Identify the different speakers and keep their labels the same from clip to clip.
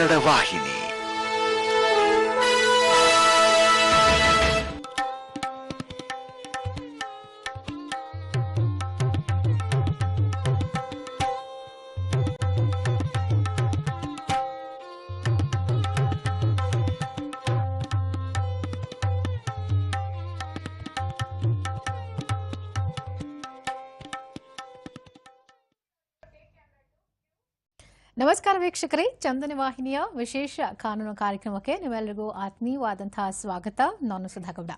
Speaker 1: ಕನ್ನಡ ವಾಹಿನಿ
Speaker 2: ವೀಕ್ಷಕರೇ ಚಂದನ ವಾಹಿನಿಯ ವಿಶೇಷ ಕಾನೂನು ಕಾರ್ಯಕ್ರಮಕ್ಕೆ ನೀವೆಲ್ಲರಿಗೂ ಆತ್ಮೀಯವಾದಂತಹ ಸ್ವಾಗತ. ನಾನು ಸುಧಾಗೌಡ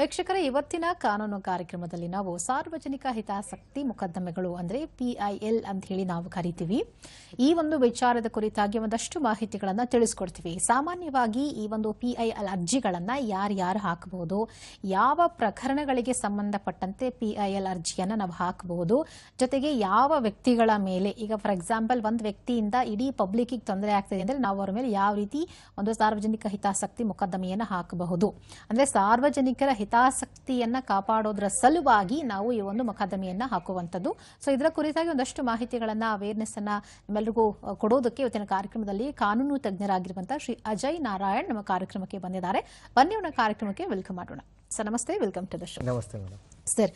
Speaker 2: ವೀಕ್ಷಕರೇ, ಇವತ್ತಿನ ಕಾನೂನು ಕಾರ್ಯಕ್ರಮದಲ್ಲಿ ನಾವು ಸಾರ್ವಜನಿಕ ಹಿತಾಸಕ್ತಿ ಮೊಕದ್ದಮೆಗಳು ಅಂದ್ರೆ ಪಿಐಎಲ್ ಅಂತ ಹೇಳಿ ನಾವು ಕರಿತೀವಿ. ಈ ಒಂದು ವಿಚಾರದ ಕುರಿತಾಗಿ ಒಂದಷ್ಟು ಮಾಹಿತಿಗಳನ್ನು ತಿಳಿಸ್ಕೊಡ್ತೀವಿ. ಸಾಮಾನ್ಯವಾಗಿ ಈ ಒಂದು ಪಿಐಎಲ್ ಅರ್ಜಿಗಳನ್ನು ಯಾರ್ಯಾರು ಹಾಕಬಹುದು ಯಾವ ಪ್ರಕರಣಗಳಿಗೆ ಸಂಬಂಧಪಟ್ಟಂತೆ ಪಿಐಎಲ್ ಅರ್ಜಿಯನ್ನು ನಾವು ಹಾಕಬಹುದು ಜೊತೆಗೆ ಯಾವ ವ್ಯಕ್ತಿಗಳ ಮೇಲೆ, ಈಗ ಫಾರ್ ಎಕ್ಸಾಂಪಲ್ ಒಂದು ವ್ಯಕ್ತಿಯಿಂದ ಇಡೀ ಪಬ್ಲಿಕ್ಗೆ ತೊಂದರೆ ಆಗ್ತಿದೆ ಅಂದರೆ ನಾವು ಅವರ ಮೇಲೆ ಯಾವ ರೀತಿ ಒಂದು ಸಾರ್ವಜನಿಕ ಹಿತಾಸಕ್ತಿ ಮೊಕದ್ದಮೆಯನ್ನು ಹಾಕಬಹುದು. ಅಂದರೆ ಸಾರ್ವಜನಿಕರ ಹಿತಾಸಕ್ತಿಯನ್ನ ಕಾಪಾಡೋದ್ರ ಸಲುವಾಗಿ ನಾವು ಈ ಒಂದು ಮೊಕದ್ದಮೆಯನ್ನ ಹಾಕುವಂಥದ್ದು. ಸೊ ಇದರ ಕುರಿತಾಗಿ ಒಂದಷ್ಟು ಮಾಹಿತಿಗಳನ್ನ ಅವೇರ್ನೆಸ್ ಅನ್ನ ನಿಮ್ಮೆಲ್ಲರಿಗೂ ಕೊಡೋದಕ್ಕೆ ಇವತ್ತಿನ ಕಾರ್ಯಕ್ರಮದಲ್ಲಿ ಕಾನೂನು ತಜ್ಞರಾಗಿರುವಂತಹ ಶ್ರೀ ಅಜಯ್ ನಾರಾಯಣ್ ನಮ್ಮ ಕಾರ್ಯಕ್ರಮಕ್ಕೆ ಬಂದಿದ್ದಾರೆ. ಬನ್ನಿ ಅವನ ಕಾರ್ಯಕ್ರಮಕ್ಕೆ ವೆಲ್ಕಮ್ ಮಾಡೋಣ. ಸರ್ ನಮಸ್ತೆ ವೆಲ್ಕಮ್ ಟು ದ ಶೋ
Speaker 3: ನಮಸ್ತೆ
Speaker 2: ಸರ್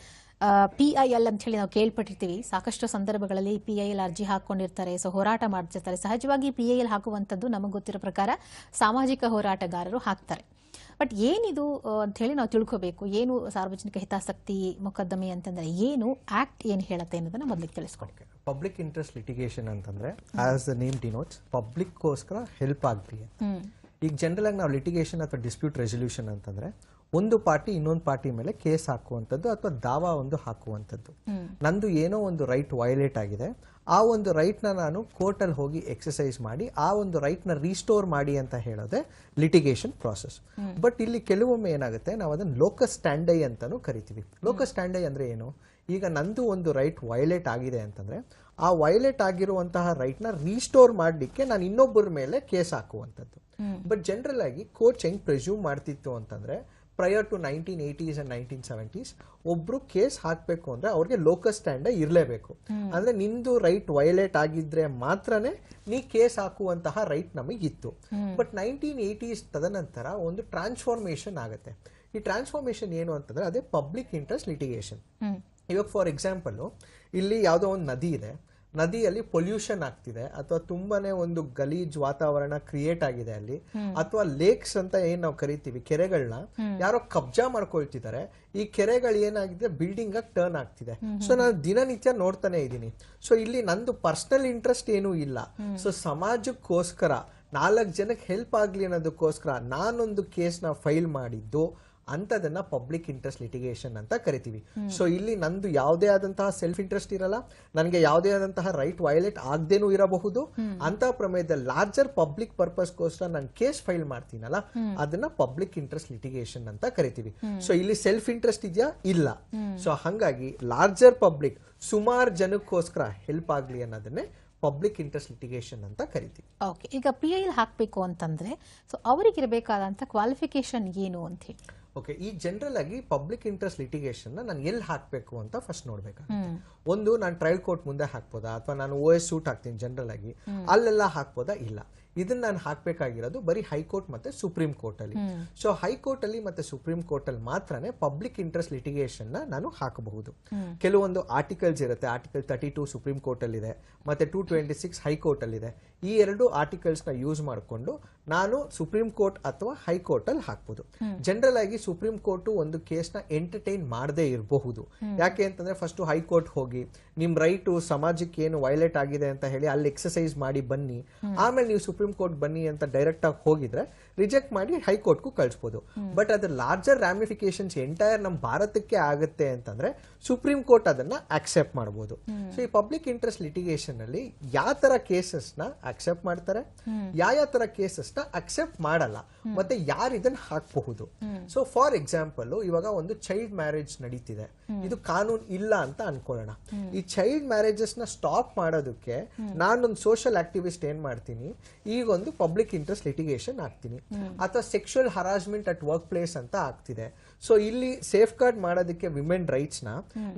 Speaker 2: ಪಿ ಐ ಎಲ್ ಅಂತ ಹೇಳಿ ನಾವು ಕೇಳ್ಪಟ್ಟಿರ್ತೀವಿ. ಸಾಕಷ್ಟು ಸಂದರ್ಭಗಳಲ್ಲಿ ಪಿ ಐ ಎಲ್ ಅರ್ಜಿ ಹಾಕೊಂಡಿರ್ತಾರೆ ಸೊ ಹೋರಾಟ ಮಾಡ್ತಿರ್ತಾರೆ. ಸಹಜವಾಗಿ ಪಿ ಐ ಎಲ್ ಹಾಕುವಂಥದ್ದು ನಮಗೆ ಗೊತ್ತಿರೋ ಪ್ರಕಾರ ಸಾಮಾಜಿಕ ಹೋರಾಟಗಾರರು ಹಾಕ್ತಾರೆ. ಬಟ್ ಏನಿದು ಅಂತ ಹೇಳಿ ನಾವು ತಿಳ್ಕೋಬೇಕು. ಏನು ಸಾರ್ವಜನಿಕ ಹಿತಾಸಕ್ತಿ ಮೊಕದ್ದಮೆ ಅಂತಂದ್ರೆ ಏನು ಆಕ್ಟ್ ಏನು ಹೇಳುತ್ತೆ ಅನ್ನೋದನ್ನ ಮೊದಲಿಗೆ ತಿಳಿಸ್ಕೊಡಿ.
Speaker 3: ಪಬ್ಲಿಕ್ ಇಂಟ್ರೆಸ್ಟ್ ಲಿಟಿಗೇಷನ್ ಅಂತಂದ್ರೆ ಆಸ್ ದ ನೇಮ್ ಡಿನೋಟ್ಸ್ ಪಬ್ಲಿಕ್ಗೋಸ್ಕರ ಹೆಲ್ಪ್ ಆಗಲಿ
Speaker 2: ಹ್ಮ್.
Speaker 3: ಈಗ ಜನರಲ್ ಆಗಿ ನಾವು ಲಿಟಿಗೇಷನ್ ಅಥವಾ ಡಿಸ್ಪ್ಯೂಟ್ ರೆಸೊಲ್ಯೂಷನ್ ಅಂತಂದ್ರೆ ಒಂದು ಪಾರ್ಟಿ ಇನ್ನೊಂದು ಪಾರ್ಟಿ ಮೇಲೆ ಕೇಸ್ ಹಾಕುವಂಥದ್ದು ಅಥವಾ ದಾವಾ ಒಂದು ಹಾಕುವಂಥದ್ದು. ನಂದು ಏನೋ ಒಂದು ರೈಟ್ ವಯಲೇಟ್ ಆಗಿದೆ. ಆ ಒಂದು ರೈಟ್ನ ನಾನು ಕೋರ್ಟಲ್ಲಿ ಹೋಗಿ ಎಕ್ಸಸೈಸ್ ಮಾಡಿ ಆ ಒಂದು ರೈಟ್ನ ರೀಸ್ಟೋರ್ ಮಾಡಿ ಅಂತ ಹೇಳೋದೆ ಲಿಟಿಗೇಷನ್ ಪ್ರಾಸೆಸ್. ಬಟ್ ಇಲ್ಲಿ ಕೆಲವೊಮ್ಮೆ ಏನಾಗುತ್ತೆ ನಾವು ಅದನ್ನು ಲೋಕ ಸ್ಟ್ಯಾಂಡೈ ಅಂತಾನು ಕರಿತೀವಿ. ಲೋಕ ಸ್ಟ್ಯಾಂಡೈ ಅಂದ್ರೆ ಏನು? ಈಗ ನಂದು ಒಂದು ರೈಟ್ ವಯಲೇಟ್ ಆಗಿದೆ ಅಂತಂದ್ರೆ ಆ ವೈಲೇಟ್ ಆಗಿರುವಂತಹ ರೈಟ್ನ ರೀಸ್ಟೋರ್ ಮಾಡಲಿಕ್ಕೆ ನಾನು ಇನ್ನೊಬ್ಬರ ಮೇಲೆ ಕೇಸ್ ಹಾಕುವಂಥದ್ದು. ಬಟ್ ಜನರಲ್ ಆಗಿ ಕೋರ್ಟ್ಸ್ ಹೆಂಗ್ ಪ್ರೆಸ್ಯೂಮ್ ಮಾಡ್ತಿತ್ತು ಅಂತಂದ್ರೆ prior to nineteen eighties and nineteen seventies ಒಬ್ರು ಕೇಸ್ ಹಾಕಬೇಕು ಅಂದ್ರೆ ಅವ್ರಿಗೆ ಲೋಕಲ್ ಸ್ಟ್ಯಾಂಡ್ ಇರಲೇಬೇಕು. ಅಂದ್ರೆ ನಿಂದು ರೈಟ್ ವೈಲೇಟ್ ಆಗಿದ್ರೆ ಮಾತ್ರನೇ ನೀ ಕೇಸ್ ಹಾಕುವಂತಹ ರೈಟ್ ನಮಗಿತ್ತು. ಬಟ್ ನೈನ್ಟೀನ್ ಏಯ್ಟೀಸ್ ತದನಂತರ ಒಂದು ಟ್ರಾನ್ಸ್ಫಾರ್ಮೇಶನ್ ಆಗುತ್ತೆ. ಈ ಟ್ರಾನ್ಸ್ಫಾರ್ಮೇಶನ್ ಏನು ಅಂತಂದ್ರೆ ಅದೇ ಪಬ್ಲಿಕ್ ಇಂಟ್ರೆಸ್ಟ್ ಲಿಟಿಗೇಷನ್ ಇವಾಗ ಫಾರ್ ಎಕ್ಸಾಂಪಲ್ ಇಲ್ಲಿ ಯಾವುದೋ ಒಂದು ನದಿ ಇದೆ. ನದಿಯಲ್ಲಿ ಪೊಲ್ಯೂಷನ್ ಆಗ್ತಿದೆ ಅಥವಾ ತುಂಬಾನೇ ಒಂದು ಗಲೀಜ್ ವಾತಾವರಣ ಕ್ರಿಯೇಟ್ ಆಗಿದೆ ಅಲ್ಲಿ. ಅಥವಾ ಲೇಕ್ಸ್ ಅಂತ ಏನ್ ನಾವು ಕರಿತೀವಿ ಕೆರೆಗಳನ್ನ ಯಾರೋ ಕಬ್ಜಾ ಮಾಡ್ಕೊಳ್ತಿದ್ದಾರೆ ಈ ಕೆರೆಗಳು ಏನಾಗಿದೆ ಬಿಲ್ಡಿಂಗ್ ಆಗಿ ಟರ್ನ್ ಆಗ್ತಿದೆ. ಸೊ ನಾನು ದಿನನಿತ್ಯ ನೋಡ್ತಾನೆ ಇದ್ದೀನಿ. ಸೊ ಇಲ್ಲಿ ನಂದು ಪರ್ಸನಲ್ ಇಂಟ್ರೆಸ್ಟ್ ಏನೂ ಇಲ್ಲ. ಸೊ ಸಮಾಜಕ್ಕೋಸ್ಕರ ನಾಲ್ಕು ಜನಕ್ಕೆ ಹೆಲ್ಪ್ ಆಗ್ಲಿ ಅನ್ನೋದಕ್ಕೋಸ್ಕರ ನಾನೊಂದು ಕೇಸ್ನ ಫೈಲ್ ಮಾಡಿದ್ದು ಅಂತದನ್ನ ಪಬ್ಲಿಕ್ ಇಂಟ್ರೆಸ್ಟ್ ಲಿಟಿಗೇಷನ್ ಅಂತ ಕರಿತೀವಿ. ಸೊ ಇಲ್ಲಿ ನಂದು ಯಾವುದೇ ಆದಂತಹ ಸೆಲ್ಫ್ ಇಂಟ್ರೆಸ್ಟ್ ಇರಲ್ಲ. ನನಗೆ ಯಾವುದೇ ಆದಂತಹ ರೈಟ್ ವೈಲೇಟ್ ಆಗದೇನೂ ಇರಬಹುದು. ಅಂತ ಪ್ರಮೇಯದ ಲಾರ್ಜರ್ ಪಬ್ಲಿಕ್ ಪರ್ಪಸ್ಗೋಸ್ಕರ ನಾನು ಕೇಸ್ ಫೈಲ್ ಮಾಡ್ತೀನಲ್ಲ ಅದನ್ನ ಪಬ್ಲಿಕ್ ಇಂಟ್ರೆಸ್ಟ್ ಲಿಟಿಗೇಷನ್ ಅಂತ ಕರಿತೀವಿ. ಸೊ ಇಲ್ಲಿ ಸೆಲ್ಫ್ ಇಂಟ್ರೆಸ್ಟ್ ಇದೆಯಾ? ಇಲ್ಲ. ಸೊ ಹಂಗಾಗಿ ಲಾರ್ಜರ್ ಪಬ್ಲಿಕ್ ಸುಮಾರು ಜನಕ್ಕೋಸ್ಕರ ಹೆಲ್ಪ್ ಆಗ್ಲಿ ಅನ್ನೋದನ್ನೇ ಪಬ್ಲಿಕ್ ಇಂಟ್ರೆಸ್ಟ್ ಲಿಟಿಗೇಷನ್ ಅಂತ ಕರಿತೀವಿ.
Speaker 2: ಓಕೆ ಈಗ ಪಿ ಐ ಹಾಕಬೇಕು ಅಂತಂದ್ರೆ ಸೊ ಅವರಿಗಿರಬೇಕಾದಂಥ ಕ್ವಾಲಿಫಿಕೇಶನ್ ಏನು ಅಂತ ಹೇಳಿ?
Speaker 3: ಓಕೆ ಈ ಜನರಲ್ ಆಗಿ ಪಬ್ಲಿಕ್ ಇಂಟ್ರೆಸ್ಟ್ ಲಿಟಿಗೇಷನ್ ನಾನು ಎಲ್ಲಿ ಹಾಕಬೇಕು ಅಂತ ಫಸ್ಟ್ ನೋಡ್ಬೇಕಾಗುತ್ತೆ ಒಂದು ನಾನು ಟ್ರಯಲ್ ಕೋರ್ಟ್ ಮುಂದೆ ಹಾಕ್ಬೋದಾ? ಅಥವಾ ನಾನು ಓ ಎಸ್ ಸೂಟ್ ಹಾಕ್ತೀನಿ ಜನರಲ್ ಆಗಿ. ಅಲ್ಲೆಲ್ಲ ಹಾಕ್ಬೋದಾ? ಇಲ್ಲ. ಇದನ್ನ ನಾನು ಹಾಕ್ಬೇಕಾಗಿರೋದು ಬರೀ ಹೈಕೋರ್ಟ್ ಮತ್ತೆ ಸುಪ್ರೀಂ ಕೋರ್ಟ್ ಅಲ್ಲಿ. ಸೊ ಹೈಕೋರ್ಟ್ ಅಲ್ಲಿ ಮತ್ತೆ ಸುಪ್ರೀಂ ಕೋರ್ಟ್ ಅಲ್ಲಿ ಮಾತ್ರನೇ ಪಬ್ಲಿಕ್ ಇಂಟ್ರೆಸ್ಟ್ ಲಿಟಿಗೇಷನ್ನ ನಾನು ಹಾಕಬಹುದು. ಕೆಲವೊಂದು ಆರ್ಟಿಕಲ್ಸ್ ಇರುತ್ತೆ. Article thirty two supreme court ಅಲ್ಲಿ ಇದೆ ಮತ್ತೆ ಟೂ ಟ್ವೆಂಟಿ ಸಿಕ್ಸ್ ಹೈಕೋರ್ಟ್ ಅಲ್ಲಿ ಇದೆ ಈ ಎರಡು ಆರ್ಟಿಕಲ್ಸ್ನ ಯೂಸ್ ಮಾಡಿಕೊಂಡು ನಾನು ಸುಪ್ರೀಂ ಕೋರ್ಟ್ ಅಥವಾ ಹೈಕೋರ್ಟ್ ಅಲ್ಲಿ ಹಾಕ್ಬೋದು ಜನರಲ್ ಆಗಿ ಸುಪ್ರೀಂ ಕೋರ್ಟ್ ಒಂದು ಕೇಸ್ನ ಎಂಟರ್ಟೈನ್ ಮಾಡದೇ ಇರಬಹುದು. ಯಾಕೆ ಅಂತಂದ್ರೆ ಫಸ್ಟ್ ಹೈಕೋರ್ಟ್ ಹೋಗಿ ನಿಮ್ ರೈಟ್ ಸಮಾಜಕ್ಕೆ ಏನು ವೈಲೇಟ್ ಆಗಿದೆ ಅಂತ ಹೇಳಿ ಅಲ್ಲಿ ಎಕ್ಸಸೈಸ್ ಮಾಡಿ ಬನ್ನಿ. ಆಮೇಲೆ ನೀವು ಸುಪ್ರೀಂ ಕೋರ್ಟ್ ಬನ್ನಿ ಅಂತ ಡೈರೆಕ್ಟ್ ಆಗಿ ಹೋಗಿದ್ರೆ ರಿಜೆಕ್ಟ್ ಮಾಡಿ ಹೈಕೋರ್ಟ್ಗೂ ಕಳಿಸ್ಬೋದು. ಬಟ್ ಅದ್ರ ಲಾರ್ಜರ್ ರ್ಯಾಮಿಫಿಕೇಶನ್ಸ್ ಎಂಟೈರ್ ನಮ್ಮ ಭಾರತಕ್ಕೆ ಆಗುತ್ತೆ ಅಂತಂದ್ರೆ ಸುಪ್ರೀಂ ಕೋರ್ಟ್ ಅದನ್ನ ಆಕ್ಸೆಪ್ಟ್ ಮಾಡಬಹುದು ಸೊ ಈ ಪಬ್ಲಿಕ್ ಇಂಟ್ರೆಸ್ಟ್ ಲಿಟಿಗೇಷನ್ ಅಲ್ಲಿ ಯಾವ ತರ ಕೇಸಸ್ನ ಅಕ್ಸೆಪ್ಟ್ ಮಾಡ್ತಾರೆ? ಯಾವ ಯಾವ ತರ ಕೇಸಸ್ನ ಅಕ್ಸೆಪ್ಟ್ ಮಾಡಲ್ಲ. ಮತ್ತೆ ಯಾರು ಇದನ್ನ ಹಾಕಬಹುದು. ಸೊ ಫಾರ್ ಎಕ್ಸಾಂಪಲ್ ಇವಾಗ ಒಂದು ಚೈಲ್ಡ್ ಮ್ಯಾರೇಜ್ ನಡೀತಿದೆ. ಇದು ಕಾನೂನು ಇಲ್ಲ ಅಂತ ಅನ್ಕೊಳ್ಳೋಣ. ಈ ಚೈಲ್ಡ್ ಮ್ಯಾರೇಜಸ್ನ ಸ್ಟಾಪ್ ಮಾಡೋದಕ್ಕೆ ನಾನೊಂದು ಸೋಷಿಯಲ್ ಆಕ್ಟಿವಿಸ್ಟ್ ಏನ್ ಮಾಡ್ತೀನಿ? ಈಗ ಒಂದು ಪಬ್ಲಿಕ್ ಇಂಟ್ರೆಸ್ಟ್ ಲಿಟಿಗೇಷನ್ ಹಾಕ್ತೀನಿ ಅಥವಾ sexual harassment at work place ಅಂತ ಆಗ್ತಿದೆ. ಸೊ ಇಲ್ಲಿ ಸೇಫ್ ಗಾರ್ಡ್ ಮಾಡೋದಕ್ಕೆ ವಿಮೆನ್ ರೈಟ್ಸ್ನ